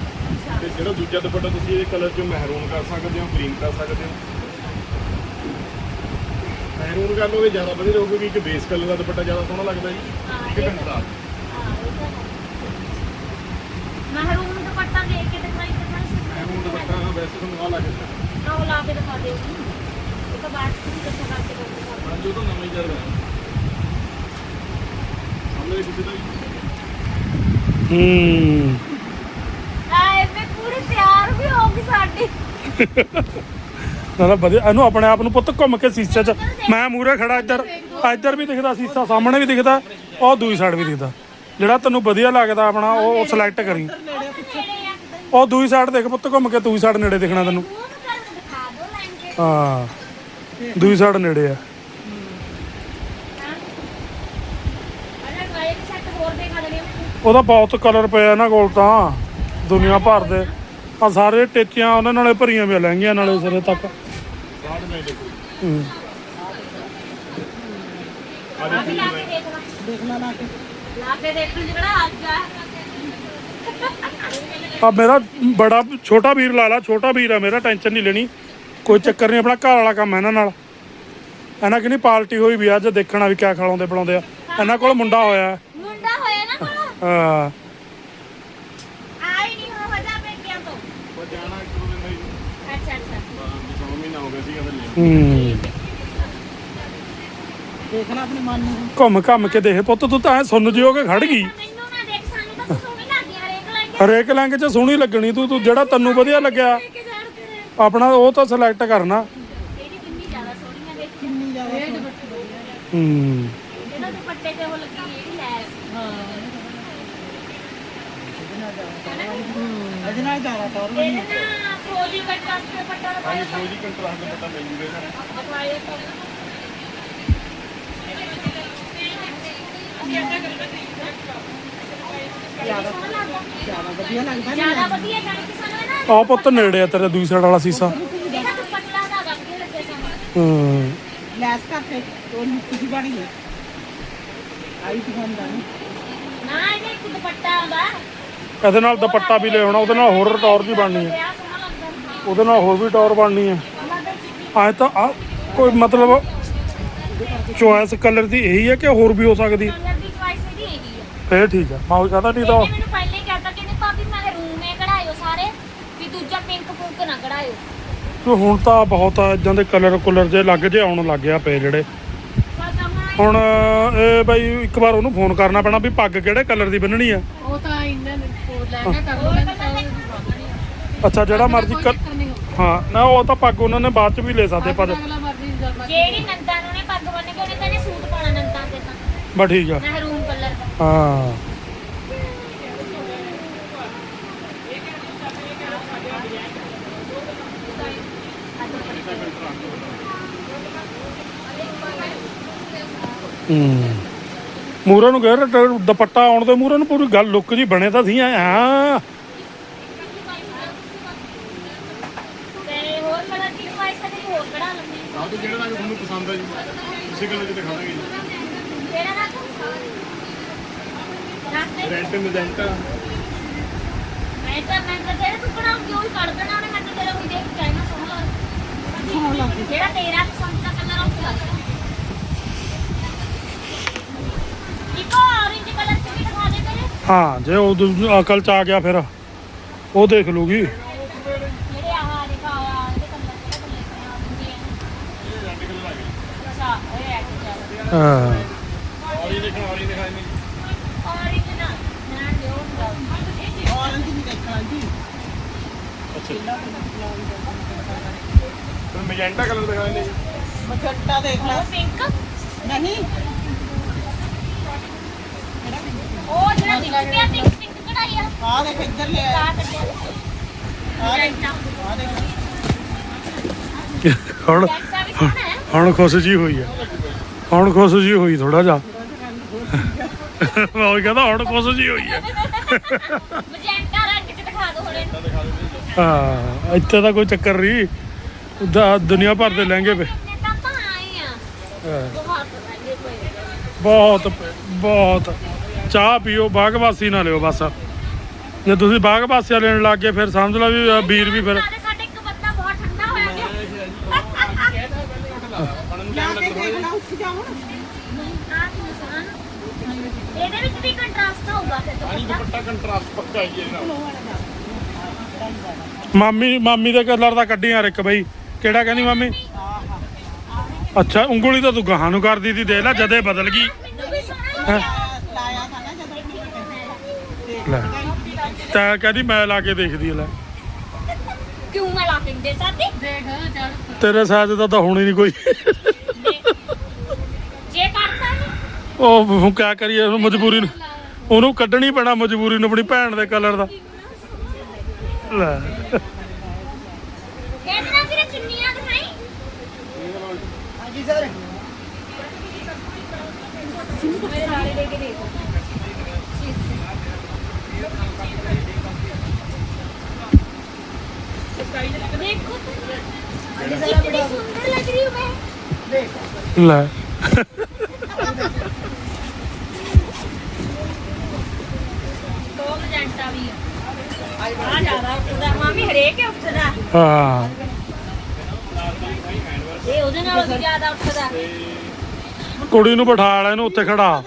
ਤੇ ਜਿਹੜਾ ਦੂਜਾ ਦੁਪੱਟਾ ਤੁਸੀਂ ਇਹਦੇ ਕਲਰ ਚੋਂ ਮਹਿਰੂਨ ਕਰ ਸਕਦੇ ਹੋ ਗ੍ਰੀਨ ਕਰ ਸਕਦੇ ਹੋ। ਮਹਿਰੂਨ ਕਰ ਲੋਗੇ ਜ਼ਿਆਦਾ ਵਧੀਆ ਰਹੂਗਾ ਕਿ ਇੱਕ ਬੇਸ ਕਲਰ ਦਾ ਦੁਪੱਟਾ ਜ਼ਿਆਦਾ ਸੋਹਣਾ ਲੱਗਦਾ ਜੀ ਇੱਕ ਕੰਟਰਾਸਟ ਮਹਿਰੂਮ ਦੁਪੱਟਾ ਦੇਖ ਕੇ ਦਿਖਾਈ ਤੇ ਮੈਂ ਮਹਿਰੂਨ ਦੁਪੱਟਾ ਵੈਸੇ ਤੁਹਾਨੂੰ ਆ ਲੱਗਦਾ ਨਾ ਉਹ ਲਾ ਕੇ ਦਿਖਾ ਦਿਓ ਉਹ ਤਾਂ ਬਾਅਦ ਤੁਸੀਂ ਦੱਸੋ ਕਰਕੇ ਦਿਓ। ਹਾਂ ਜੋ ਤਾਂ ਨਵਾਂ ਹੀ ਚੱਲ ਰਿਹਾ। ਸਾਹਮਣੇ ਕਿਸੇ ਦਾ ਵੀ। ਹੂੰ। ਆਏ ਮੈਂ ਪੂਰੀ ਤਿਆਰ ਵੀ ਹੋ ਗਈ ਸਾਡੀ। ਨਾ ਨਾ, ਵਧੀਆ। ਇਹਨੂੰ ਆਪਣੇ ਆਪ ਨੂੰ ਪੁੱਤ ਘੁੰਮ ਕੇ ਸੀਸੇ 'ਚ। ਮੈਂ ਮੂਰੇ ਖੜਾ ਇੱਧਰ। ਇੱਧਰ ਵੀ ਦਿਖਦਾ, ਸੀਸਾ ਸਾਹਮਣੇ ਵੀ ਦਿਖਦਾ, ਉਹ ਦੂਜੀ ਸਾਈਡ ਵੀ ਦਿਖਦਾ। ਜਿਹੜਾ ਤੈਨੂੰ ਵਧੀਆ ਲੱਗਦਾ ਆਪਣਾ, ਉਹ ਸਿਲੈਕਟ ਕਰੀ। ਉਹ ਦੂਜੀ ਸਾਈਡ ਦੇਖ ਪੁੱਤ ਘੁੰਮ ਕੇ ਦੂਈ ਸਾਈਡ ਨੇੜੇ ਦਿਖਣਾ ਤੈਨੂੰ। ਹਾਂ। ਦੂਜੀ ਸਾਈਡ ਨੇੜੇ ਆ। ਉਹਦਾ ਬਹੁਤ ਕਲਰ ਪਿਆ ਇਹਨਾਂ ਕੋਲ ਤਾਂ, ਦੁਨੀਆ ਭਰ ਦੇ। ਆ ਸਾਰੇ ਟੇਚੀਆਂ ਉਹਨਾਂ ਨਾਲੇ ਭਰੀਆਂ ਵੀ ਲਹਿੰਗੀਆਂ ਨਾਲੇ ਸਿਰੇ ਤੱਕ। ਹੂੰ। ਆ ਲਾ ਕੇ ਦੇਖਣ ਜਿਹੜਾ ਅੱਜ ਮੇਰਾ ਬੜਾ ਛੋਟਾ ਵੀਰ ਲਾ ਲਾ ਛੋਟਾ ਵੀਰ ਆ ਮੇਰਾ ਟੈਨਸ਼ਨ ਨਹੀਂ ਲੈਣੀ। ਕੋਈ ਚੱਕਰ ਨਹੀਂ ਆਪਣਾ ਘਰ ਵਾਲਾ ਕੰਮ ਹੈ ਇਹਨਾਂ ਨਾਲ। ਇਹਨਾਂ ਕਿ ਨਹੀਂ ਪਾਰਟੀ ਹੋਈ ਵੀ ਆ, ਅੱਜ ਦੇਖਣਾ ਵੀ ਕਿਆ ਖਿਲਾਉਂਦੇ ਬਣਾਉਂਦੇ ਆ। ਇਹਨਾਂ ਕੋਲ ਮੁੰਡਾ ਹੋਇਆ। ਮੁੰਡਾ ਹੋਇਆ ਨਾ ਕੋਲ? ਹਾਂ ਆਈ ਨਹੀਂ ਹੋ ਵਜਾ ਪੇਕਿਆਂ ਤੋਂ ਉਹ ਜਾਣਾ ਇੱਕ ਦੋ ਦਿਨ ਦਾ ਹੀ ਅੱਛਾ ਅੱਛਾ ਸੌ ਮਹੀਨਾ ਹੋ ਗਿਆ ਸੀਗਾ ਥੱਲੇ ਹੂੰ। ਦੇਖ ਲੈ ਆਪਣੇ ਮਨ ਨੂੰ। ਘੁੰਮ ਘੰਮ ਕੇ ਦੇਖ ਪੁੱਤ ਤੂੰ ਤਾਂ ਐ ਸੁਣ ਜਿਓ ਕੇ ਖੜ ਗਈ। ਮੈਨੂੰ ਨਾ ਦੇਖ ਸਾਨੂੰ ਤਾਂ ਤੂੰ ਸੋਹਣੀ ਲੱਗਦੀ ਆ ਰੇਕ ਲੈਂਗੇ ਹਰੇਕ ਲੰਗ 'ਚ ਸੋਹਣੀ ਲੱਗਣੀ ਤੂੰ ਤੂੰ ਜਿਹੜਾ ਤੈਨੂੰ ਵਧੀਆ ਲੱਗਿਆ। ਕੇ ਜਾਣ ਤੇਰੇ। ਆਪਣਾ ਉਹ ਤਾਂ ਸਿਲੈਕਟ ਕਰਨਾ। ਇਹਦੀ ਕਿੰਨੀ ਜ਼ਿਆਦਾ ਸੋਹਣੀ ਆ ਦੇਖ। ਕਿੰਨੀ ਜ਼ਿਆਦਾ ਹੂੰ। ਇਹਦਾ ਦੁਪੱਟੇ ਤੇ ਉਹ ਲੱਗੀ ਜਿਹੜੀ ਲੈਸ। ਅਜੇ ਨਾਲ ਜ਼ਿਆਦਾ। ਟੌਰ ਬਣੀ ਇਹਦੇ ਨਾ ਫਰੋਜੀ ਕੱਟ ਵਾਸਤੇ ਪੱਟਾ ਦਾ ਹਾਂਜੀ ਫੌਜੀ ਕੰਟਰਾਸਟ ਦੁਪੱਟਾ ਮਿਲ ਜੂਗਾ ਇਹਨਾਂ ਨੂੰ। ਅਖਵਾਏ ਜ਼ਿਆਦਾ ਜ਼ਿਆਦਾ ਵਧੀਆ ਲੱਗਦਾ ਜ਼ਿਆਦਾ ਵਧੀਆ ਜਾਣੀ ਕਿ ਸਾਨੂੰ ਇਹ ਨਾ ਆ ਪੁੱਤ ਨੇੜੇ ਆ ਤੇਰੇ ਦੂਜੀ ਸਾਈਡ ਵਾਲਾ ਸੀਸਾ। ਇਹਦਾ ਦੁਪੱਟਾ ਦਾ ਗੱਗੇ ਲੱਗੇ ਸਾਨੂੰ। ਹੂੰ। ਲੈਸ ਕਰਕੇ ਉਹ ਨਿੱਕੀ ਜਿਹੀ ਬਣੀ ਹੈ ਆਈ ਦਿਖਾਉਂਦਾ ਨਹੀਂ ਨਾ ਇਹਦੇ ਇੱਕ ਦੁਪੱਟਾ ਆਉਂਦਾ ਇਹਦੇ ਨਾਲ ਦੁਪੱਟਾ ਵੀ ਲੈ ਆਉਣਾ ਉਹਦੇ ਨਾਲ ਹੋਰ ਟੌਰ ਵੀ ਬਣਨੀ ਹੈ। ਵਿਆਹ ਉਹਦੇ ਨਾਲ ਹੋਰ ਵੀ ਟੌਰ ਬਣਨੀ ਹੈ। ਅੱਜ ਤਾਂ ਆ ਕੋਈ ਮਤਲਬ ਚੋਇਸ ਕਲਰ ਦੀ ਇਹੀ ਹੈ ਕਿ ਹੋਰ ਵੀ ਹੋ ਸਕਦੀ ਆ ਫੇਰ ਠੀਕ ਹੈ। ਮੈਂ ਉਹ ਕਹਦਾ ਨਹੀਂ ਤਾਂ ਮੈਨੂੰ ਪਹਿਲੇ ਹੀ ਕਹਿਤਾ ਕਿ ਭਾਬੀ ਮੈਂ ਰੂਮ ਏ ਕਢਾਇਓ ਸਾਰੇ ਵੀ ਦੂਜਾ ਪਿੰਕ ਪੁੰਕ ਨਾ ਕਢਾਇਓ। ਕਿ ਹੁਣ ਤਾਂ ਬਹੁਤ ਇਦਾਂ ਦੇ ਕਲਰ ਕੁਲਰ ਜੇ ਲੱਗ ਜੇ ਆਉਣ ਲੱਗ ਗਿਆ ਪਏ ਜਿਹੜੇ। ਹੁਣ ਇਹ ਬਈ ਇੱਕ ਵਾਰ ਉਹਨੂੰ ਫੋਨ ਕਰਨਾ ਪੈਣਾ ਵੀ ਪੱਗ ਕਿਹੜੇ ਕਲਰ ਦੀ ਬੰਨਣੀ ਆ ਉਹ ਤਾਂ ਇਹਨਾਂ ਨੇ ਕੋਲ ਲੈ ਕੇ ਕਰ ਲੈਣਾ ਅੱਛਾ ਜਿਹੜਾ ਮਰਜ਼ੀ ਨਹੀਂ ਹਾਂ ਨਾ ਉਹ ਤਾਂ ਪੱਗ ਉਹਨਾਂ ਨੇ ਬਾਅਦ ਚ ਵੀ ਲੈ ਸਕਦੇ ਪਰ ਅਗਲਾ ਮਰਜ਼ੀ ਜਦ ਮਰਜ਼ੀ ਜਿਹੜੀ ਨੰਦਾ ਨੂੰ ਨੇ ਪੱਗ ਬੰਨ ਕੇ ਉਹਨੇ ਕਹਿੰਦੇ ਸੂਟ ਪਾਉਣਾ ਨੰਦਾ ਤੇ ਤਾਂ। ਬਸ ਠੀਕ ਆ। ਮਹਿਰੂਨ ਕਲਰ ਦਾ। ਹਾਂ। ਹੂੰ। ਮੂਰੇ ਨੂੰ ਗੇਰ ਦੁਪੱਟਾ ਆਉਣ ਦੇ ਮੂਰੇ ਨੂੰ ਪੂਰੀ ਗੱਲ ਲੁੱਕ ਜੀ ਬਣੇ ਤਾਂ ਸੀ ਐਂ, ਹਾਂ ਤੇ ਹੋਰ ਕਲਰ ਦੀ ਚੁਆਇਸ ਤੇ ਹੋਰ ਕਢਾ ਲੈਂਦੇ ਆਹ ਤੋਂ ਜਿਹੜਾ ਜੀ। ਉਸੇ ਚ ਦਿਖਾ ਦਾਂਗੇ ਜੀ। Rent magenta. ਮੈਂ ਤਾਂ ਮੈਂ ਤਾਂ ਤੇਰੇ ਤੂੰ ਕਢਾਉਂਗੀ ਉਹ ਹੀ ਕੱਢ ਦੇਣਾ ਉਹਨੇ? ਮੈਂ ਤਾਂ ਤੇਰਾ ਵੀ ਦੇਖ ਕੇ ਆਇਆ ਸੋਹਣਾ ਸੋਹਣਾ ਲੱਗਦਾ ਜਿਹੜਾ ਤੇਰਾ ਪਸੰਦ ਦਾ ਕਲਰ ਉਹ ਲੱਗ ਇੱਕ orange ਕਲਰ ਚ ਵੀ ਦਿਖਾ ਦੇ ਤੇਰੇ। ਹਾਂ ਜੇ ਉਹ ਅਕਲ ਚ ਆ ਗਿਆ ਫਿਰ ਉਹ ਦੇਖ ਲੂਗੀ ਜਿਹੜੇ ਆਹ ਦਿਖਾ ਆ ਇਹਦੇ ਕਲਰ ਕਿਹੜੇ ਕਲਰ ਆ ਦਿੰਦੇ ਆ ਰੈਂਟ ਕਲਰ ਆ ਗਿਆ ਅੱਛਾ ਇਹ ਆ ਚੱਲ ਹਾਂ ਔਰੀ ਦੇਖਣ ਔਰੀ ਦਿਖਾਈ ਨਹੀਂ orange ਨਾ ਨਾ ਦਿਓ ਹੁੰਦਾ ਔਰੰਜ ਵੀ ਦੇਖਣਾ ਜੀ ਅੱਛਾ ਮਜੈਂਟਾ ਕਲਰ ਦਿਖਾਈ ਨਹੀਂ ਮਜੰਟਾ ਦੇਖ ਲੈ। ਉਹ ਪਿੰਕ ਨਹੀਂ। ਉਹ ਜਿਹੜਾ ਦਿਖ ਪਿਆ ਪਿੰਕ ਪਿੰਕ ਕਢਾਈ ਆ। ਆ ਦੇਖ ਇੱਧਰ ਲੈ ਆ ਕਾ ਕੱਢਿਆ। ਆ ਦੇਖ। ਜੈਂਟਾ ਆ ਦੇਖ। ਹੁਣ ਜੈਂਟਾ ਵੀ ਸੋਹਣਾ ਹੈ। ਹੁਣ ਖੁਸ਼ ਜੀ ਹੋਈ ਆ। ਹੁਣ ਖੁਸ਼ ਜੀ ਹੋਈ ਥੋੜਾ ਜਿਹਾ। ਮੈਂ ਕਹਿੰਦਾ ਹੁਣ ਖੁਸ਼ ਜੀ ਹੋਈ ਆ ਮਜੈਂਟਾ ਰੰਗ ਚ ਦਿਖਾ ਦੋ ਹੁਣੇ ਹਾਂ ਇੱਥੇ ਤਾਂ ਕੋਈ ਚੱਕਰ ਨਹੀਂ। ਦਾ ਦੁਨੀਆ ਭਰ ਦੇ ਲਹਿੰਗੇ ਪਏ। ਹਾਂ, ਬਹੁਤ ਬਹੁਤ ਚਾਹ ਪੀਓ ਬਾਗਵਾਸੀ ਨਾ ਲਿਓ ਬਸ। ਜੇ ਤੁਸੀਂ ਬਾਗਵਾਸੀਆ ਲੈਣ ਲੱਗ ਗਏ ਫਿਰ ਸਮਝ ਲਓ ਵੀ ਵੀਰ ਵੀ ਫਿਰ ਨਾਲੇ ਸਾਡੇ ਇੱਕ ਬੰਦਾ ਬਹੁਤ ਠੰਡਾ ਹੋਇਆ ਗਿਆ ਜਾ ਕੇ ਦੇਖ ਲੈ ਉੱਠ ਜਾ ਹੁਣ ਆਹ ਕੀ ਸੁਣਾ ਇਹਦੇ ਵਿੱਚ ਵੀ ਦੁਪੱਟਾ ਕੰਟਰਾਸਟ ਪੱਕਾ ਹੀ ਹੈ ਮਾਮੀ ਮਾਮੀ ਦੇ ਕਲਰ ਦਾ ਕੱਢੀ ਯਾਰ ਇੱਕ ਬਈ। ਕਿਹੜਾ ਕਹਿੰਦੀ ਮਾਮੀ? ਅੱਛਾ ਉਂਗਲੀ ਤਾਂ ਤੂੰ ਗਾਹਾਂ ਨੂੰ ਕਰਦੀ ਤੀ ਦੇਖ ਲੈ ਜਦੇ ਬਦਲ ਗਈ। ਤਾਂ ਲੈ। ਕਹਿੰਦੀ ਮੈਂ ਲਾ ਕੇ ਦੇਖਦੀ ਲੈ। ਕਿਉਂ ਮੈਂ ਲਾ ਕੇ ਦੇ ਦੇਖ ਤੇਰੇ ਸਾਈਜ਼ ਦਾ ਤਾਂ ਹੋਣੀ ਨਹੀਂ ਕੋਈ। ਜੇ ਕਰਤਾ ਉਹ ਹੁਣ ਕਿਆ ਕਰੀਏ ਮਜਬੂਰੀ ਨੂੰ। ਉਹਨੂੰ ਕੱਢਣੀ ਪੈਣਾ ਮਜਬੂਰੀ ਨੂੰ ਆਪਣੀ ਭੈਣ ਦੇ ਕਲਰ ਦਾ। ਲੈ। ਨਾਲ ਫਿਰ ਚੁੰਨੀਆਂ ਦਿਖਾਈ? ਹਾਂਜੀ ਸਰ ਦੇਖੋ ਕਿੰਨੀ ਸੁੰਦਰ ਲੱਗ ਰਹੀ ਹੂੰ ਮੈਂ। ਲੈ। ਦੋ ਮਜੰਟਾ ਵੀ ਆ। ਆ ਜ਼ਿਆਦਾ ਉੱਠਦਾ। ਮਾਮੀ ਹਰੇਕ ਹੀ ਉੱਠਦਾ। ਹਾਂ। ਇਹ ਉਹਦੇ ਨਾਲੋਂ ਵੀ ਜ਼ਿਆਦਾ ਉੱਠਦਾ। ਕੁੜੀ ਨੂੰ ਬਿਠਾ ਲੈ ਇਹਨੂੰ ਉੱਥੇ ਖੜਾ।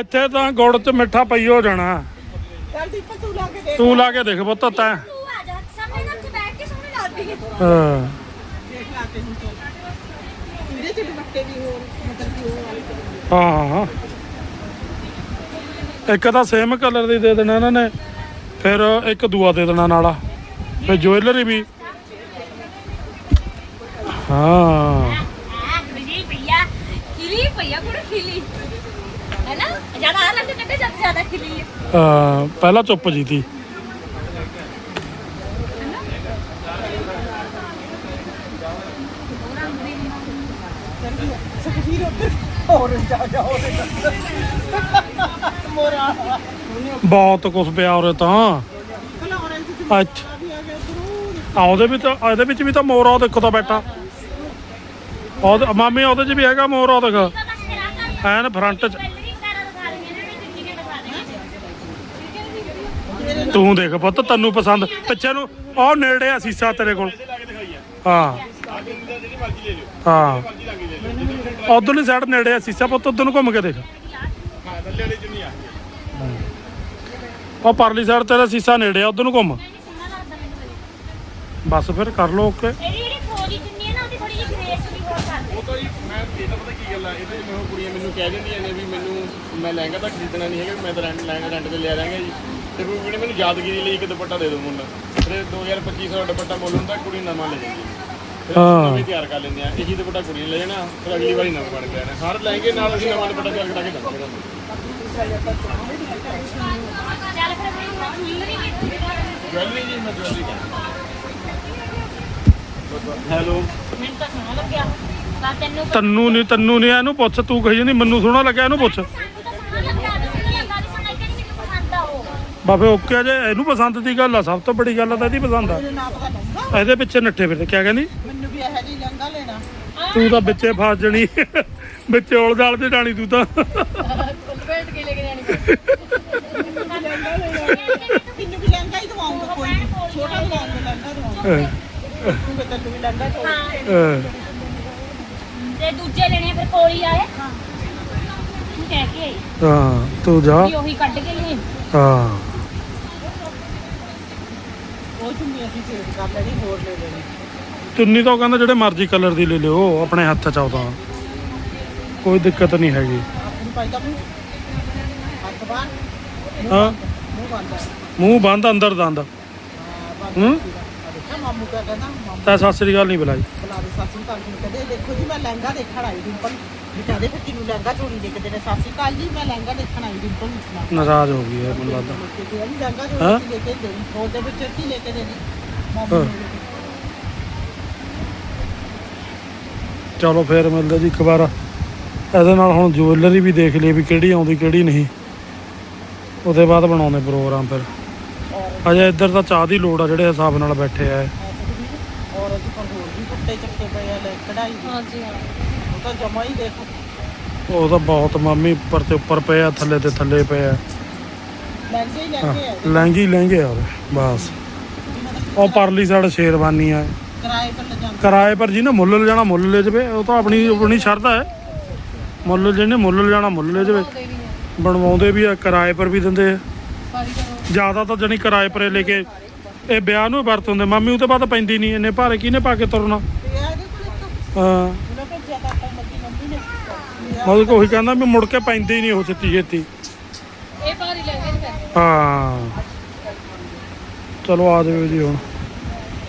ਇੱਥੇ ਤਾਂ ਗੁੜ ਚ ਮਿੱਠਾ ਪਈ ਹੋ ਜਾਣਾ। ਤੂੰ ਲਾ ਕੇ ਦੇਖ। ਤੂੰ ਲਾ ਕੇ ਦੇਖ ਪੁੱਤ ਤੈਂ। ਤੂੰ ਆ ਜਾ। ਸਾਹਮਣੇ ਨਾ ਉੱਥੇ ਬੈਠ ਕੇ ਸੋਹਣੀ ਲੱਗਦੀ ਹੈ ਹਾਂ। ਇੱਕ ਤਾਂ ਸੇਮ ਕਲਰ ਦੀ ਦੇ ਦੇਣਾ ਇਹਨਾਂ ਨੇ ਫਿਰ ਇੱਕ ਦੂਆ ਦੇ ਦੇਣਾ ਨਾਲਾ ਫਿਰ ਜੁਐਲਰੀ ਵੀ। ਹਾਂ। ਆ ਖਿਲੀ ਪਈਆ ਖਿਲੀ ਪਈਆ ਕੁੜੇ ਖਿਲੀ ਹੈ। ਨਾ ਜ਼ਿਆਦਾ ਆ ਰੰਗ ਕੱਢੇ ਜਦ ਜ਼ਿਆਦਾ ਖਿਲੀ ਹੈ ਅਹ ਪਹਿਲਾਂ ਚੁੱਪ ਜੀ ਤੀ। ਸੁਖਵੀਰ ਉੱਧਰ ਹੋਰ ਜਾ ਜਾ ਉਹਦੇ ਮੋਰਾ। ਬਹੁਤ ਕੁਛ ਪਿਆ ਉਰੇ ਤਾਂ। ਅੱਛਾ ਵੀ ਆ ਗਿਆ ਜ਼ਰੂਰ ਆ ਉਹਦੇ ਵਿੱਚ ਇਹਦੇ ਵਿੱਚ ਵੀ ਤਾਂ ਮੋਰ ਆ ਉਹ ਦੇਖੋ ਤਾਂ ਬੈਠਾ। ਉਹਦੇ ਮਾਮੀ ਉਹਦੇ 'ਚ ਵੀ ਹੈਗਾ ਮੋਰ ਉਹ ਦੇਖ। ਤਾਂ ਐਨ ਫਰੰਟ 'ਚ। ਤੂੰ ਦੇਖ ਪੁੱਤ ਤੈਨੂੰ ਪਸੰਦ। ਪਿੱਛੇ ਨੂੰ ਉਹ ਨੇੜੇ ਆ ਸੀਸਾ ਤੇਰੇ ਕੋਲ। ਹਾਂ। ਆ ਜਿਹੜੀ ਮਰਜ਼ੀ ਲੈ ਲਿਓ ਹਾਂ। ਮਰਜ਼ੀ ਉਧਰਲੀ ਸਾਈਡ ਨੇੜੇ ਆ ਸੀਸਾ ਪੁੱਤ ਉਧਰ ਨੂੰ ਘੁੰਮ ਕੇ ਦੇਖ। ਹਾਂ। ਥੱਲੇ ਵਾਲੀ ਚੁੰਨੀ ਆ ਉਹ ਪਰਲੀ ਸਾਈਡ ਤੇਰਾ ਸੀਸਾ ਨੇੜੇ ਆ ਉਧਰ ਨੂੰ ਘੁੰਮ। ਬਸ ਫਿਰ ਕਰ ਲੋ ਓਕੇ। ਇਹਦੀ ਜਿਹੜੀ ਫੌਜੀ ਚੁੰਨੀ ਹੈ ਨਾ ਉਹਦੀ ਥੋੜੀ ਜਿਹੀ ਗ੍ਰੇਸ ਵੀ ਹੋਰ ਕਰ ਦੇ ਉਹ ਤਾਂ ਜੀ ਮੈਂ ਇਹ ਤਾਂ ਪਤਾ ਕੀ ਗੱਲ ਆ ਇਹਦੇ ਮੈਨੂੰ ਕੁੜੀਆਂ ਮੈਨੂੰ ਕਹਿ ਦਿੰਦੀਆਂ ਨੇ ਵੀ ਮੈਨੂੰ ਮੈਂ ਲਹਿੰਗਾ ਤਾਂ ਖਰੀਦਣਾ ਨਹੀਂ ਹੈਗਾ ਮੈਂ ਤਾਂ ਰੈਂਟ ਲਹਿੰਗਾ ਰੈਂਟ ਤੇ ਲਿਆ ਲਾਂਗਾ ਜੀ। ਤੇ ਕੋਈ ਕਹਿੰਦੇ ਮੈਨੂੰ ਯਾਦਗਿਰੀ ਲਈ ਇੱਕ ਦੁਪੱਟਾ ਦੇ ਦਿਓ ਮੁੱਲ ਫਿਰ 2250 ਦਾ ਦੁਪੱਟਾ ਮੁੱਲ ਹੁੰਦਾ ਕੁੜੀ ਨਵਾਂ ਲੈ ਜਾਂਦੀ। ਨਵੇਂ ਤਿਆਰ ਕਰ ਲੈਂਦੇ ਆ। ਇਹੀ ਦੁਪੱਟਾ ਕੁੜੀ ਨੇ ਲੈ ਜਾਣਾ। ਫਿਰ ਅਗਲੀ ਵਾਰੀ ਨਵਾਂ ਬਣ ਕੇ ਆਣਾ ਹਰ ਲਹਿੰਗੇ ਨਾਲ ਅਸੀਂ ਨਵਾਂ ਦੁਪੱਟਾ ਤਿਆਰ ਕਰਾ ਕੇ ਦਿੰਦੇ ਹਾਂ ਚੱਲ ਫਿਰ ਮੈਨੂੰ ਜੁਐਲਰੀ ਵੀ ਜਵੈਲਰੀ ਜੀ ਮੈਂ ਜਵੈਲਰੀ ਹੈਲੋ ਮੈਨੂੰ ਤਾਂ ਸੋਹਣਾ ਲੱਗਿਆ। ਤਾਂ ਤੈਨੂੰ ਤੈਨੂੰ ਨਹੀਂ ਤੈਨੂੰ ਨਹੀਂ ਇਹਨੂੰ ਪੁੱਛ। ਤੂੰ ਕਹੀ ਜਾਂਦੀ ਮੈਨੂੰ ਸੋਹਣਾ ਲੱਗਿਆ ਇਹਨੂੰ ਪੁੱਛ। ਸਾਨੂੰ ਤਾਂ ਸੋਹਣਾ ਲੱਗਿਆ ਤਾਂ ਸੋਹਣਾ ਲੱਗਾ ਨਹੀਂ ਸੋਹਣਾ ਕਿ ਨਹੀਂ ਮੈਨੂੰ ਪਸੰਦ ਆ ਉਹ। ਬਾਬੇ ਓਕੇ ਜੇ। ਇਹਨੂੰ ਪਸੰਦ ਦੀ ਗੱਲ ਆ। ਸਭ ਤੋਂ ਬੜੀ ਗੱਲ ਆ ਤਾਂ ਇਹਦੀ ਪਸੰਦ ਆ। ਇਹਦੇ ਪਿੱਛੇ ਨੱਠੇ ਫਿਰਦੇ। ਕਿਆ ਕਹਿੰਦੀ? ਵੀ ਇਹੋ ਜਿਹੀ ਲਹਿੰਗਾ ਲੈਣਾ ਤੂੰ ਤਾਂ ਵਿੱਚੇ ਫਸ ਜਣੀ। ਵਿੱਚੇ ਉਲ ਜਾਲ ਤੇ ਜਾਣੀ ਤੂੰ ਤਾਂ। ਬੈਠ ਕੇ ਲੈ ਕੇ ਜਾਣੀ। ਮੈਨੂੰ ਵੀ ਲਹਿੰਗਾ ਹੀ ਦਵਾਉਂਗਾ ਕੋਈ ਨੀ। ਛੋਟਾ ਦਵਾਉਂਗਾ ਲਹਿੰਗਾ ਦਵਾਉਂਗਾ। ਅਹ, ਤੂੰ ਵੀ ਤੈਨੂੰ ਵੀ ਲਹਿੰਗਾ ਚੋਂ ਹਾਂ। ਅਹ, ਤੇ ਦੂਜੇ ਲੈਣੇ ਆ, ਫਿਰ ਕੋਲੀ ਆਏ। ਤੂੰ ਕਹਿ ਕੇ ਆਈ। ਹਾਂ ਤੂੰ ਜਾ। ਵੀ ਉਹੀ ਕੱਢ ਕੇ ਲਈ ਹਾਂ। ਉਹ ਚੁੰਨੀ ਅਸੀਂ ਚੇਂਜ ਕਰ ਲੈਣੀ ਹੋਰ ਲੈ ਲੈਣੀ। ਚੁੰਨੀ ਤਾਂ ਉਹ ਕਹਿੰਦਾ ਜਿਹੜੇ ਮਰਜ਼ੀ ਕਲਰ ਦੀ ਲੈ ਲਿਓ ਆਪਣੇ ਹੱਥ ਚ ਆਉਦਾ ਕੋਈ ਦਿੱਕਤ ਨਹੀਂ ਹੈਗੀ। ਦਾ ਹਾਂ। ਮੂੰਹ ਬੰਦ ਅੰਦਰ ਦੰਦ। ਹਾਂ? ਮਾਮੂ ਕਿਆ ਕਹਿੰਦਾ ਮਾਮੂ ਤਾਂ ਸਤਿ ਸ੍ਰੀ ਅਕਾਲ ਨਹੀਂ ਬੁਲਾਈ। ਬੁਲਾ ਦੇ ਸਾਸੀ ਕਾਲ ਜੀ ਕਹਿੰਦੇ ਦੇਖੋ ਜੀ ਮੈਂ ਲਹਿੰਗਾ ਦੇਖਣ ਆਈ ਡਿੰਪਲ ਵੀ ਕਹਿੰਦੇ ਫਿਰ ਕਿਨੂੰ ਲਹਿੰਗਾ ਚੋਰੀ ਦੇਖਦੇ ਨੇ ਸਾਸੀ ਕਾਲ ਜੀ ਮੈਂ ਲਹਿੰਗਾ ਦੇਖਣ ਆਈ ਡਿੰਪਲ ਨੂੰ ਨਾਰਾਜ਼ ਹੋ ਗਈ ਹੈ ਮੈਨੂੰ ਲੱਗਦਾ। ਲਹਿੰਗਾ ਹਾਂ? ਚੋਰੀ ਲੈ ਕੇ ਦੇ ਵਿੱਚ ਕੀ ਲੈ ਕੇ ਦੇਣੀ ਹਾਂ। ਮਾਮੂ ਨੂੰ ਚਲੋ ਫੇਰ ਮਿਲਦੇ ਜੀ ਇੱਕ ਵਾਰ। ਇਹਦੇ ਨਾਲ ਹੁਣ ਜੁਐਲਰੀ ਵੀ ਦੇਖ ਲਈ ਵੀ ਕਿਹੜੀ ਆਉਂਦੀ ਕਿਹੜੀ ਨਹੀਂ। ਉਹਦੇ ਬਾਅਦ ਬਣਾਉਂਦੇ ਪ੍ਰੋਗਰਾਮ ਫਿਰ। ਅਜੇ ਇੱਧਰ ਤਾਂ ਚਾਹ ਦੀ ਲੋੜ ਆ ਜਿਹੜੇ ਹਿਸਾਬ ਨਾਲ ਬੈਠੇ ਆ। ਇਹ। ਔਰ ਅੱਜ ਪਰ ਹੋਰ ਵੀ ਕੁੱਤੇ ਚੱਕੇ ਪਏ ਆ ਲੈ ਕਢਾਈ ਦੇ। ਹਾਂਜੀ ਹਾਂ ਉਹ ਤਾਂ ਜਮਾ ਹੀ ਦੇਖੋ ਉਹ ਤਾਂ ਬਹੁਤ ਮਾਮੀ ਉੱਪਰ ਤੇ ਉੱਪਰ ਪਏ ਆ ਥੱਲੇ ਤੇ ਥੱਲੇ ਪਏ ਆ। ਲਹਿੰਗੇ ਲਹਿੰਗੇ ਆ। ਲਹਿੰਗੇ ਹੀ ਲਹਿੰਗੇ ਆ ਬਸ। ਉਹ ਪਰਲੀ ਸਾਈਡ ਸ਼ੇਰਵਾਨੀ ਆ ਕਿਰਾਏ ਪਰ ਲੈ ਜਾਂਦੇ ਕਿਰਾਏ ਪਰ ਜੀ ਨੇ ਮੁੱਲ ਲੈ ਜਾਣਾ ਮੁੱਲ ਲੈ ਜਵੇ ਉਹ ਤਾਂ ਆਪਣੀ ਆਪਣੀ ਸ਼ਰਧਾ ਹੈ। ਮੁੱਲ ਜਿਹਨੇ ਮੁੱਲ ਲੈ ਜਾਣਾ ਮੁੱਲ ਲੈ ਜਵੇ। ਬਣਵਾਉਂਦੇ ਵੀ ਆ। ਕਿਰਾਏ ਪਰ ਵੀ ਦਿੰਦੇ ਆ। ਜ਼ਿਆਦਾ ਤਾਂ ਜਣੀ ਕਿਰਾਏ ਪਰੇ ਲੈ ਕੇ ਇਹ ਵਿਆਹ ਨੂੰ ਵਰਤ ਹੁੰਦੇ। ਮਾਮੀ ਉਹ ਤੋਂ ਬਾਅਦ ਪੈਂਦੀ ਨਹੀਂ ਇੰਨੇ ਭਾਰੇ ਕਿਹਨੇ ਪਾ ਕੇ ਤੁਰਨਾ? ਹਾਂ। ਮੈਂ ਉਹੀ ਕਹਿੰਦਾ ਵੀ ਮੁੜ ਕੇ ਪੈਂਦੇ ਹੀ ਨਹੀਂ ਉਹ ਛੇਤੀ ਛੇਤੀ। ਇਹ ਪਾਰੀ ਲੈ ਗਏ ਨੇ ਹਾਂ। ਚਲੋ ਆ ਜਾਵੇ ਜੀ ਹੁਣ।